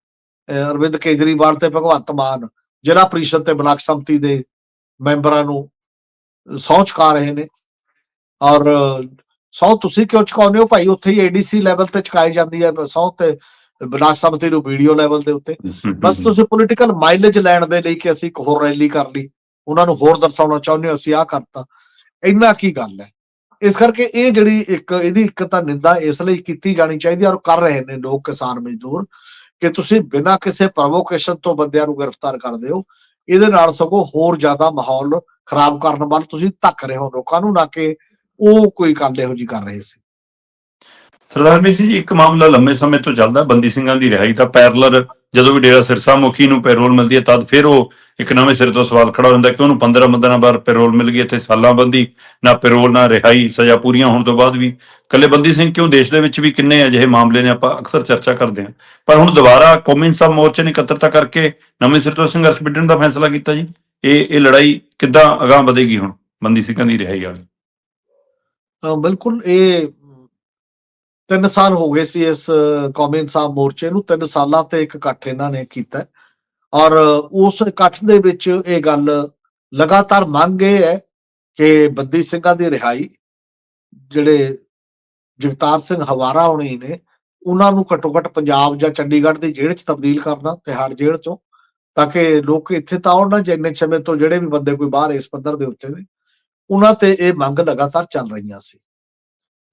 ਅਰਵਿੰਦ ਕੇਜਰੀਵਾਲ ਤੇ ਭਗਵੰਤ ਮਾਨ, ਜ਼ਿਲ੍ਹਾ ਪ੍ਰੀਸ਼ਦ ਤੇ ਬਲਾਕ ਸੰਮਤੀ ਦੇ ਮੈਂਬਰਾਂ ਨੂੰ ਸਹੁੰ ਚੁਕਾ ਰਹੇ ਨੇ। ਔਰ ਸਹੁੰ ਤੁਸੀਂ ਕਿਉਂ ਚੁਕਾਉਂਦੇ ਹੋ? ਭਾਈ, ਉੱਥੇ ਹੀ ਏਡੀਸੀ ਲੈਵਲ ਤੇ ਚੁਕਾਈ ਜਾਂਦੀ ਹੈ, ਸਹੁੰ ਤੇ ਬਲਾਕ ਸੰਮਤੀ ਨੂੰ ਵੀਡੀਓ ਲੈਵਲ ਦੇ ਉੱਤੇ। ਬਸ ਤੁਸੀਂ ਪੋਲੀਟੀਕਲ ਮਾਈਲੇਜ ਲੈਣ ਦੇ ਲਈ ਕਿ ਅਸੀਂ ਇੱਕ ਹੋਰ ਰੈਲੀ ਕਰ ਲਈ ਉਹਨਾਂ ਨੂੰ ਹੋਰ ਦਰਸਾਉਣਾ ਚਾਹੁੰਦੇ ਹੋ ਅਸੀਂ ਆਹ ਕਰਤਾ। ਇੰਨਾ ਕੀ ਗੱਲ ਹੈ? ਇਸ ਕਰਕੇ ਇਹ ਜਿਹੜੀ ਇੱਕ ਇਹਦੀ ਇੱਕ ਤਾਂ ਨਿੰਦਾ ਇਸ ਲਈ ਕੀਤੀ ਜਾਣੀ ਚਾਹੀਦੀ ਔਰ ਕਰ ਰਹੇ ਨੇ ਲੋਕ ਕਿਸਾਨ ਮਜ਼ਦੂਰ ਕਿ ਤੁਸੀਂ ਬਿਨਾਂ ਕਿਸੇ ਪ੍ਰੋਵੋਕੇਸ਼ਨ ਤੋਂ ਬੰਦਿਆਂ ਨੂੰ ਗ੍ਰਿਫਤਾਰ ਕਰਦੇ ਹੋ ਇਹਦੇ ਨਾਲ ਸਗੋਂ ਹੋਰ ਜ਼ਿਆਦਾ ਮਾਹੌਲ ਖਰਾਬ ਕਰਨ ਵੱਲ ਤੁਸੀਂ ਧੱਕ ਰਹੇ ਹੋ ਲੋਕਾਂ ਨੂੰ ਨਾ ਕਿ ਉਹ ਕੋਈ ਗੱਲ ਇਹੋ ਜੀ ਕਰ ਰਹੇ ਸੀ। ਸਰਦਾਰ ਮੀ ਸਿੰਘ ਜੀ, ਇੱਕ ਮਾਮਲਾ ਲੰਮੇ ਸਮੇਂ ਤੋਂ ਚੱਲਦਾ, ਬੰਦੀ ਸਿੰਘਾਂ ਦੀ ਰਿਹਾਈ ਦਾ ਪੈਰਲਰ, ਜਦੋਂ ਵੀ ਡੇਰਾ ਸਿਰਸਾ ਮੁਖੀ ਨੂੰ ਪੈਰੋਲ ਮਿਲਦੀ ਹੈ, ਤਦ ਫਿਰ ਉਹ ਇੱਕ ਨਵੇਂ ਸਿਰੇ ਤੋਂ ਸਵਾਲ ਖੜਾ ਹੋ ਕਿ ਉਹਨੂੰ 15 ਬੰਦਿਆਂ ਬਾਅਦ ਪੈਰੋਲ ਮਿਲ ਗਈ, ਇੱਥੇ ਸਾਲਾਂ ਬੰਦੀ, ਨਾ ਪੈਰੋਲ, ਨਾ ਰਿਹਾਈ, ਸਜ਼ਾ ਪੂਰੀਆਂ ਹੋਣ ਤੋਂ ਬਾਅਦ ਵੀ। ਕੱਲੇ ਬੰਦੀ ਸਿੰਘ ਕਿਉਂ, ਦੇਸ਼ ਦੇ ਵਿੱਚ ਵੀ ਕਿੰਨੇ ਅਜਿਹੇ ਮਾਮਲੇ ਨੇ, ਆਪਾਂ ਅਕਸਰ ਚਰਚਾ ਕਰਦੇ ਹਾਂ। ਪਰ ਹੁਣ ਦੁਬਾਰਾ ਕੌਮੀ ਇਨਸਾਫ ਮੋਰਚੇ ਨੇ ਇਕੱਤਰਤਾ ਕਰਕੇ ਨਵੇਂ ਸਿਰ ਤੋਂ ਸੰਘਰਸ਼ ਵਿੱਢਣ ਦਾ ਫੈਸਲਾ ਕੀਤਾ ਜੀ। ਇਹ ਇਹ ਲੜਾਈ ਕਿੱਦਾਂ ਅਗਾਂਹ ਵਧੇਗੀ ਹੁਣ, ਬੰਦੀ ਸਿੰਘਾਂ ਦੀ ਰਿਹਾਈ ਵਾਲੀ? ਬਿਲਕੁਲ, ਇਹ ਤਿੰਨ ਸਾਲ ਹੋ ਗਏ ਸੀ ਇਸ ਕੌਮੀ ਇਨਸਾਫ ਮੋਰਚੇ ਨੂੰ, ਤਿੰਨ ਸਾਲਾਂ ਤੇ ਇੱਕ ਇਕੱਠ ਇਹਨਾਂ ਨੇ ਕੀਤਾ ਔਰ ਉਸ ਇਕੱਠ ਦੇ ਵਿੱਚ ਇਹ ਗੱਲ ਲਗਾਤਾਰ ਮੰਗ ਇਹ ਹੈ ਕਿ ਬੰਦੀ ਸਿੰਘਾਂ ਦੀ ਰਿਹਾਈ, ਜਿਹੜੇ ਜਗਤਾਰ ਸਿੰਘ ਹਵਾਰਾ ਹੋਣੀ ਨੇ, ਉਹਨਾਂ ਨੂੰ ਘੱਟੋ ਘੱਟ ਪੰਜਾਬ ਜਾਂ ਚੰਡੀਗੜ੍ਹ ਦੀ ਜੇਲ੍ਹ 'ਚ ਤਬਦੀਲ ਕਰਨਾ, ਤਿਹਾੜ ਜੇਲ੍ਹ 'ਚੋਂ, ਤਾਂ ਕਿ ਲੋਕ ਇੱਥੇ ਤਾਂ ਆਉਣ ਨਾ ਜਿੰਨੇ ਸਮੇਂ ਤੋਂ ਜਿਹੜੇ ਵੀ ਬੰਦੇ ਕੋਈ ਬਾਹਰ ਇਸ ਪੱਧਰ ਦੇ ਉੱਤੇ ਨੇ, ਉਹਨਾਂ ਤੇ ਇਹ ਮੰਗ ਲਗਾਤਾਰ ਚੱਲ ਰਹੀਆਂ ਸੀ।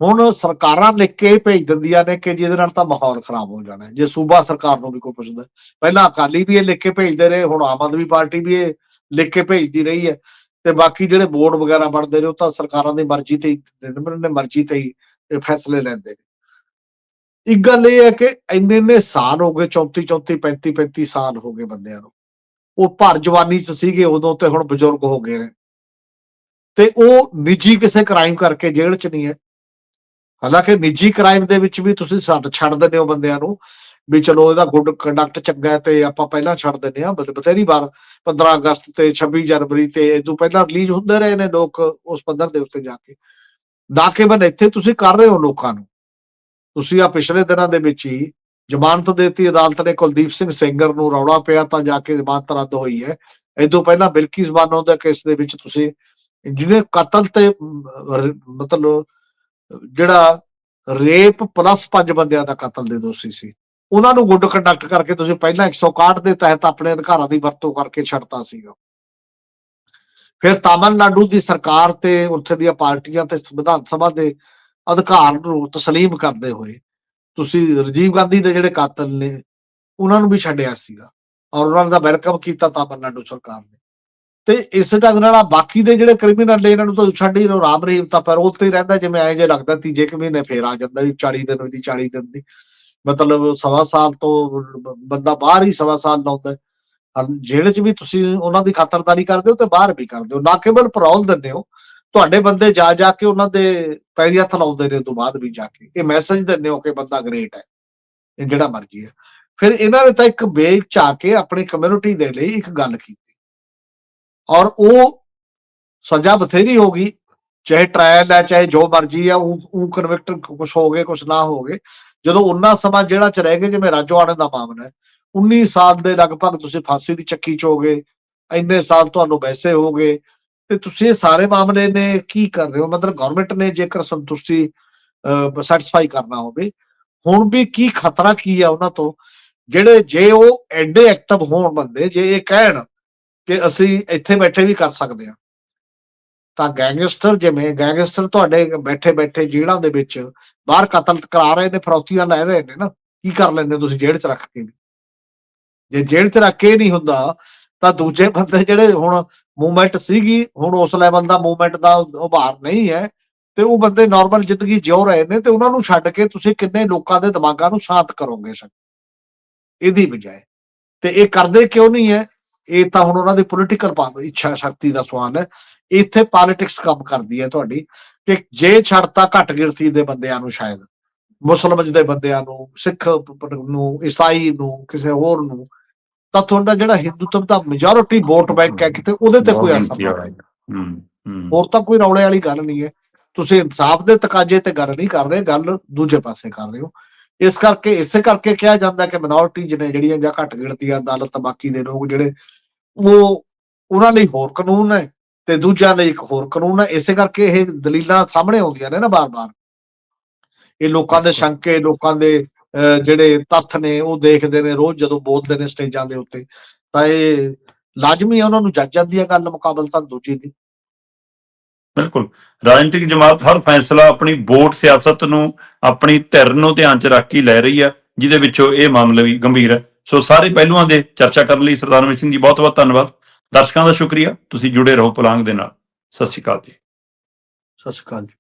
ਹੁਣ ਸਰਕਾਰਾਂ ਲਿਖ ਕੇ ਭੇਜ ਦਿੰਦੀਆਂ ਨੇ ਕਿ ਜਿਹਦੇ ਨਾਲ ਤਾਂ ਮਾਹੌਲ ਖਰਾਬ ਹੋ ਜਾਣਾ ਜੇ ਸੂਬਾ ਸਰਕਾਰ ਨੂੰ ਵੀ ਕੋਈ ਪੁੱਛਦਾ ਪਹਿਲਾਂ ਅਕਾਲੀ ਵੀ ਇਹ ਲਿਖ ਕੇ ਭੇਜਦੇ ਰਹੇ, ਹੁਣ ਆਮ ਆਦਮੀ ਪਾਰਟੀ ਵੀ ਇਹ ਲਿਖ ਕੇ ਭੇਜਦੀ ਰਹੀ ਹੈ। ਤੇ ਬਾਕੀ ਜਿਹੜੇ ਬੋਰਡ ਵਗੈਰਾ ਬਣਦੇ ਨੇ, ਉਹ ਤਾਂ ਸਰਕਾਰਾਂ ਦੀ ਮਰਜ਼ੀ ਤੇ ਹੀ ਦਿੰਦੇ ਨੇ ਮਰਜ਼ੀ ਤੇ ਹੀ ਇਹ ਫੈਸਲੇ ਲੈਂਦੇ ਨੇ। ਇੱਕ ਗੱਲ ਇਹ ਹੈ ਕਿ ਇੰਨੇ ਇੰਨੇ ਸਾਲ ਹੋ ਗਏ 34 34 35 35 ਸਾਲ ਹੋ ਗਏ ਬੰਦਿਆਂ ਨੂੰ। ਉਹ ਭਰ ਜਵਾਨੀ ਚ ਸੀਗੇ, ਉਦੋਂ ਤੇ ਹੁਣ ਬਜ਼ੁਰਗ ਹੋ ਗਏ ਨੇ। ਤੇ ਉਹ ਨਿੱਜੀ ਕਿਸੇ ਕ੍ਰਾਈਮ ਕਰਕੇ ਜੇਲ੍ਹ ਚ ਨਹੀਂ ਹੈ। ਹਾਲਾਂਕਿ ਨਿੱਜੀ ਕ੍ਰਾਈਮ ਦੇ ਵਿੱਚ ਵੀ ਤੁਸੀਂ ਛੱਡ ਛੱਡ ਦਿੰਦੇ ਹੋ ਬੰਦਿਆਂ ਨੂੰ ਵੀ ਚਲੋ ਇਹਦਾ ਗੁੱਡ ਕੰਡਕਟ ਚੰਗਾ ਹੈ ਤੇ ਆਪਾਂ ਪਹਿਲਾਂ ਛੱਡ ਦਿੰਦੇ ਆ ਬਥੇਰੀ ਵਾਰ 15 ਅਗਸਤ ਤੇ 26 ਜਨਵਰੀ ਤੇ ਇਹ ਪਹਿਲਾਂ ਰਿਲੀਜ਼ ਹੁੰਦੇ ਰਹੇ ਨੇ ਲੋਕ ਉਸ ਪੱਧਰ ਦੇ ਉੱਤੇ ਜਾ ਕੇ। ਨਾ ਕੇਵਲ ਇੱਥੇ ਤੁਸੀਂ ਕਰ ਰਹੇ ਹੋ ਲੋਕਾਂ ਨੂੰ, ਤੁਸੀਂ ਆ ਪਿਛਲੇ ਦਿਨਾਂ ਦੇ ਵਿੱਚ ਹੀ ਜ਼ਮਾਨਤ ਦੇਤੀ, ਅਦਾਲਤ ਨੇ ਕੁਲਦੀਪ ਸਿੰਘ ਸੈਂਗਰ ਨੂੰ ਰੌਲਾ ਪਿਆ ਤਾਂ ਜਾ ਕੇ ਜ਼ਮਾਨਤ ਰੱਦ ਹੋਈ ਹੈ। ਇਦੋਂ ਪਹਿਲਾਂ ਬਿਲਕਿਸ ਬਾਨੋ ਦੇ ਕੇਸ ਦੇ ਵਿੱਚ ਤੁਸੀਂ, ਜਿਹਨੇ ਕਤਲ ਤੇ ਮਤਲਬ ਜਿਹੜਾ ਰੇਪ ਪਲੱਸ ਪੰਜ ਬੰਦਿਆਂ ਦਾ ਕਤਲ ਦੇ ਦੋਸ਼ੀ ਸੀ। ਉਹਨਾਂ ਨੂੰ ਗੁੱਡ ਕੰਡਕਟ ਕਰਕੇ ਤੁਸੀਂ ਪਹਿਲਾਂ 161 ਦੇ ਤਹਿਤ ਆਪਣੇ ਅਧਿਕਾਰਾਂ ਦੀ ਵਰਤੋਂ ਕਰਕੇ ਛੱਡਤਾ ਸੀਗਾ। ਫਿਰ ਤਾਮਿਲਨਾਡੂ ਦੀ ਸਰਕਾਰ ਤੇ ਉੱਥੇ ਦੀਆਂ ਪਾਰਟੀਆਂ ਤੇ ਵਿਧਾਨ ਸਭਾ ਦੇ ਅਧਿਕਾਰ ਨੂੰ ਤਸਲੀਮ ਕਰਦੇ ਹੋਏ ਤੁਸੀਂ ਰਾਜੀਵ ਗਾਂਧੀ ਦੇ ਜਿਹੜੇ ਕਾਤਲ ਨੇ, ਉਹਨਾਂ ਨੂੰ ਵੀ ਛੱਡਿਆ ਸੀਗਾ। ਔਰ ਉਹਨਾਂ ਦਾ ਵੈਲਕਮ ਕੀਤਾ ਤਾਮਿਲਨਾਡੂ ਸਰਕਾਰ ਨੇ। ਤੇ ਇਸ ਢੰਗ ਨਾਲ ਆਹ ਬਾਕੀ ਦੇ ਜਿਹੜੇ ਕ੍ਰਿਮੀਨਲ ਨੇ, ਇਹਨਾਂ ਨੂੰ ਤਾਂ ਛੱਡ ਹੀ ਲੋ ਰਾਮ ਰਹੀਮ ਤਾਂ ਪੈਰੋਲ ਤੇ ਹੀ ਰਹਿੰਦਾ, ਜਿਵੇਂ ਐਂ ਜੇ ਲੱਗਦਾ ਤੀਜੇ ਕੁ ਮਹੀਨੇ ਫੇਰ ਆ ਜਾਂਦਾ ਵੀ 40 ਦਿਨ ਦੀ 40 ਦਿਨ ਦੀ। ਮਤਲਬ ਸਵਾ ਸਾਲ ਤੋਂ ਬੰਦਾ ਬਾਹਰ ਹੀ ਸਵਾ ਸਾਲ ਲਾਉਂਦਾ ਜੇਲ੍ਹ 'ਚ ਵੀ ਤੁਸੀਂ ਉਹਨਾਂ ਦੀ ਖਾਤਰਦਾਰੀ ਕਰਦੇ ਹੋ ਤੇ ਬਾਹਰ ਵੀ ਕਰਦੇ ਹੋ। ਨਾ ਕੇਵਲ ਪੈਰੋਲ ਦਿੰਦੇ ਹੋ, ਤੁਹਾਡੇ ਬੰਦੇ ਜਾ ਜਾ ਕੇ ਉਹਨਾਂ ਦੇ ਪੈਰੀ ਹੱਥ ਲਾਉਂਦੇ ਨੇ ਤੋਂ ਬਾਅਦ ਵੀ ਜਾ ਕੇ। ਇਹ ਮੈਸੇਜ ਦਿੰਦੇ ਹੋ ਕਿ ਬੰਦਾ ਗ੍ਰੇਟ ਹੈ, ਇਹ ਜਿਹੜਾ ਮਰਜ਼ੀ ਹੈ। ਫਿਰ ਇਹਨਾਂ ਨੇ ਤਾਂ ਇੱਕ ਵੇਗ ਚ ਆ ਕੇ ਆਪਣੀ ਕਮਿਊਨਿਟੀ ਦੇ ਲਈ ਇੱਕ ਗੱਲ ਕੀਤੀ। ਔਰ ਉਹ ਸਜ਼ਾ ਬਥੇਰੀ ਹੋ ਗਈ, ਚਾਹੇ ਟ੍ਰਾਇਲ ਹੈ, ਚਾਹੇ ਜੋ ਮਰਜ਼ੀ ਹੈ, ਉਹ ਉਹ ਕਨਵਿਕਟ ਕੁਝ ਹੋ ਗਏ ਕੁਝ ਨਾ ਹੋ ਗਏ। ਜਦੋਂ ਉਹਨਾਂ ਸਮਾਂ ਜਿਹੜਾ ਚ ਰਹਿ ਗਏ, ਜਿਵੇਂ ਰਾਜੋਆਣੇ ਦਾ ਮਾਮਲਾ ਹੈ 19 ਸਾਲ ਦੇ ਲਗਭਗ ਤੁਸੀਂ ਫਾਂਸੀ ਦੀ ਚੱਕੀ ਚ ਹੋ ਗਏ ਇੰਨੇ ਸਾਲ ਤੁਹਾਨੂੰ ਵੈਸੇ ਹੋ ਗਏ, ਤੇ ਤੁਸੀਂ ਇਹ ਸਾਰੇ ਮਾਮਲੇ ਨੇ ਕੀ ਕਰ ਰਹੇ ਹੋ? ਮਤਲਬ ਗਵਰਨਮੈਂਟ ਨੇ ਜੇਕਰ ਸੰਤੁਸ਼ਟੀ ਸੈਟੀਸਫਾਈ ਕਰਨਾ ਹੋਵੇ, ਹੁਣ ਵੀ ਕੀ ਖਤਰਾ ਕੀ ਹੈ ਉਹਨਾਂ ਤੋਂ? ਜਿਹੜੇ ਜੇ ਉਹ ਐਡੇ ਐਕਟਿਵ ਹੋਣ ਬੰਦੇ, ਜੇ ਇਹ ਕਹਿਣ ਕਿ ਅਸੀਂ ਇੱਥੇ ਬੈਠੇ ਵੀ ਕਰ ਸਕਦੇ ਹਾਂ। ਤਾਂ ਗੈਂਗਸਟਰ ਜਿਵੇਂ, ਗੈਂਗਸਟਰ ਤੁਹਾਡੇ ਬੈਠੇ ਬੈਠੇ ਜੇਲ੍ਹਾਂ ਦੇ ਵਿੱਚ ਬਾਹਰ ਕਤਲ ਕਰਾ ਰਹੇ ਨੇ, ਫਰੌਤੀਆਂ ਲੈ ਰਹੇ ਨੇ ਨਾ, ਕੀ ਕਰ ਲੈਂਦੇ ਤੁਸੀਂ ਜੇਲ੍ਹ 'ਚ ਰੱਖ ਕੇ ਵੀ? ਜੇ ਜੇਲ੍ਹ 'ਚ ਰੱਖ ਕੇ ਨਹੀਂ ਹੁੰਦਾ, ਤਾਂ ਦੂਜੇ ਬੰਦੇ ਜਿਹੜੇ ਹੁਣ ਮੂਵਮੈਂਟ ਸੀਗੀ, ਹੁਣ ਉਸ ਲੈਵਲ ਦਾ ਮੂਵਮੈਂਟ ਦਾ ਉਭਾਰ ਨਹੀਂ ਹੈ, ਤੇ ਉਹ ਬੰਦੇ ਨਾਰਮਲ ਜ਼ਿੰਦਗੀ ਜਿਉ ਰਹੇ ਨੇ, ਤੇ ਉਹਨਾਂ ਨੂੰ ਛੱਡ ਕੇ ਤੁਸੀਂ ਕਿੰਨੇ ਲੋਕਾਂ ਦੇ ਦਿਮਾਗਾਂ ਨੂੰ ਸ਼ਾਂਤ ਕਰੋਗੇ ਸਰ? ਇਹਦੀ ਬਜਾਏ। ਤੇ ਇਹ ਕਰਦੇ ਕਿਉਂ ਨਹੀਂ ਹੈ? ਇਹ ਤਾਂ ਹੁਣ ਉਹਨਾਂ ਦੀ ਪੋਲੀਟੀਕਲ ਇੱਛਾ ਸ਼ਕਤੀ ਦਾ ਸਵਾਲ ਹੈ। ਇੱਥੇ ਪੋਲਿਟਿਕਸ ਕੰਮ ਕਰਦੀ ਹੈ ਤੁਹਾਡੀ ਕਿ ਜੇ ਛੱਡਤਾ ਘੱਟ ਗਿਣਤੀ ਦੇ ਬੰਦਿਆਂ ਨੂੰ ਸ਼ਾਇਦ ਮੁਸਲਮਾਨ ਦੇ ਬੰਦਿਆਂ ਨੂੰ ਸਿੱਖ ਨੂੰ ਈਸਾਈ ਨੂੰ ਕਿਸੇ ਹੋਰ ਨੂੰ ਤਾਂ ਤੁਹਾਡਾ ਜਿਹੜਾ ਹਿੰਦੂਤਵ ਦਾ ਮੈਜੋਰਿਟੀ ਵੋਟ ਬੈਂਕ ਹੈ ਕਿਤੇ ਉਹਦੇ ਤੇ ਕੋਈ ਅਸਰ ਨਾ ਪਏਗਾ ਹੂੰ ਹੂੰ। ਹੋਰ ਤਾਂ ਕੋਈ ਰੌਲੇ ਵਾਲੀ ਗੱਲ ਨਹੀਂ ਹੈ। ਤੁਸੀਂ ਇਨਸਾਫ ਦੇ ਤਕਾਜ਼ੇ ਤੇ ਗੱਲ ਨਹੀਂ ਕਰ ਰਹੇ ਗੱਲ ਦੂਜੇ ਪਾਸੇ ਕਰ ਰਹੇ ਹੋ। ਇਸ ਕਰਕੇ ਇਸੇ ਕਰਕੇ ਕਿਹਾ ਜਾਂਦਾ ਕਿ ਮਿਨੋਰਟੀਜ਼ ਨੇ ਜਿਹੜੀਆਂ ਜਾਂ ਘੱਟ ਗਿਣਤੀ ਅਦਾਲਤ ਬਾਕੀ ਦੇ ਲੋਕ ਜਿਹੜੇ ਉਹ ਉਹਨਾਂ ਲਈ ਹੋਰ ਕਾਨੂੰਨ ਹੈ ਤੇ ਦੂਜਿਆਂ ਲਈ ਇੱਕ ਹੋਰ ਕਾਨੂੰਨ ਹੈ। ਇਸੇ ਕਰਕੇ ਇਹ ਦਲੀਲਾਂ ਸਾਹਮਣੇ ਆਉਂਦੀਆਂ ਨੇ ਨਾ ਬਾਰ-ਬਾਰ। ਇਹ ਲੋਕਾਂ ਦੇ ਸ਼ੰਕੇ ਲੋਕਾਂ ਦੇ ਅਹ, ਜਿਹੜੇ ਤੱਥ ਨੇ ਉਹ ਦੇਖਦੇ ਨੇ ਰੋਜ਼ ਜਦੋਂ ਬੋਲਦੇ ਨੇ ਸਟੇਜਾਂ ਦੇ ਉੱਤੇ। ਤਾਂ ਇਹ ਲਾਜ਼ਮੀ ਹੈ ਉਹਨਾਂ ਨੂੰ ਜੱਜ ਜਾਂਦੀ ਹੈ ਗੱਲ ਮੁਕਾਬਲਤਾ ਦੂਜੀ ਦੀ। ਬਿਲਕੁਲ। ਰਾਜਨੀਤਿਕ ਜਮਾਤ ਹਰ ਫੈਸਲਾ ਆਪਣੀ ਵੋਟ ਸਿਆਸਤ ਨੂੰ, ਆਪਣੀ ਧਿਰ ਨੂੰ ਧਿਆਨ 'ਚ ਰੱਖ ਕੇ ਲੈ ਰਹੀ ਹੈ ਜਿਹਦੇ ਵਿੱਚੋਂ ਇਹ ਮਾਮਲਾ ਵੀ ਗੰਭੀਰ ਹੈ ਸੋ ਸਾਰੇ ਪਹਿਲੂਆਂ ਦੇ ਚਰਚਾ ਕਰਨ ਲਈ ਸਰਦਾਰ ਅਮਰਿਤ ਸਿੰਘ ਜੀ, ਬਹੁਤ ਬਹੁਤ ਧੰਨਵਾਦ। ਦਰਸ਼ਕਾਂ ਦਾ ਸ਼ੁਕਰੀਆ। ਤੁਸੀਂ ਜੁੜੇ ਰਹੋ ਪੁਲਾਂਗ ਦੇ ਨਾਲ। ਸਤਿ ਸ਼੍ਰੀ ਅਕਾਲ ਜੀ। ਸਤਿ ਸ਼੍ਰੀ ਅਕਾਲ ਜੀ।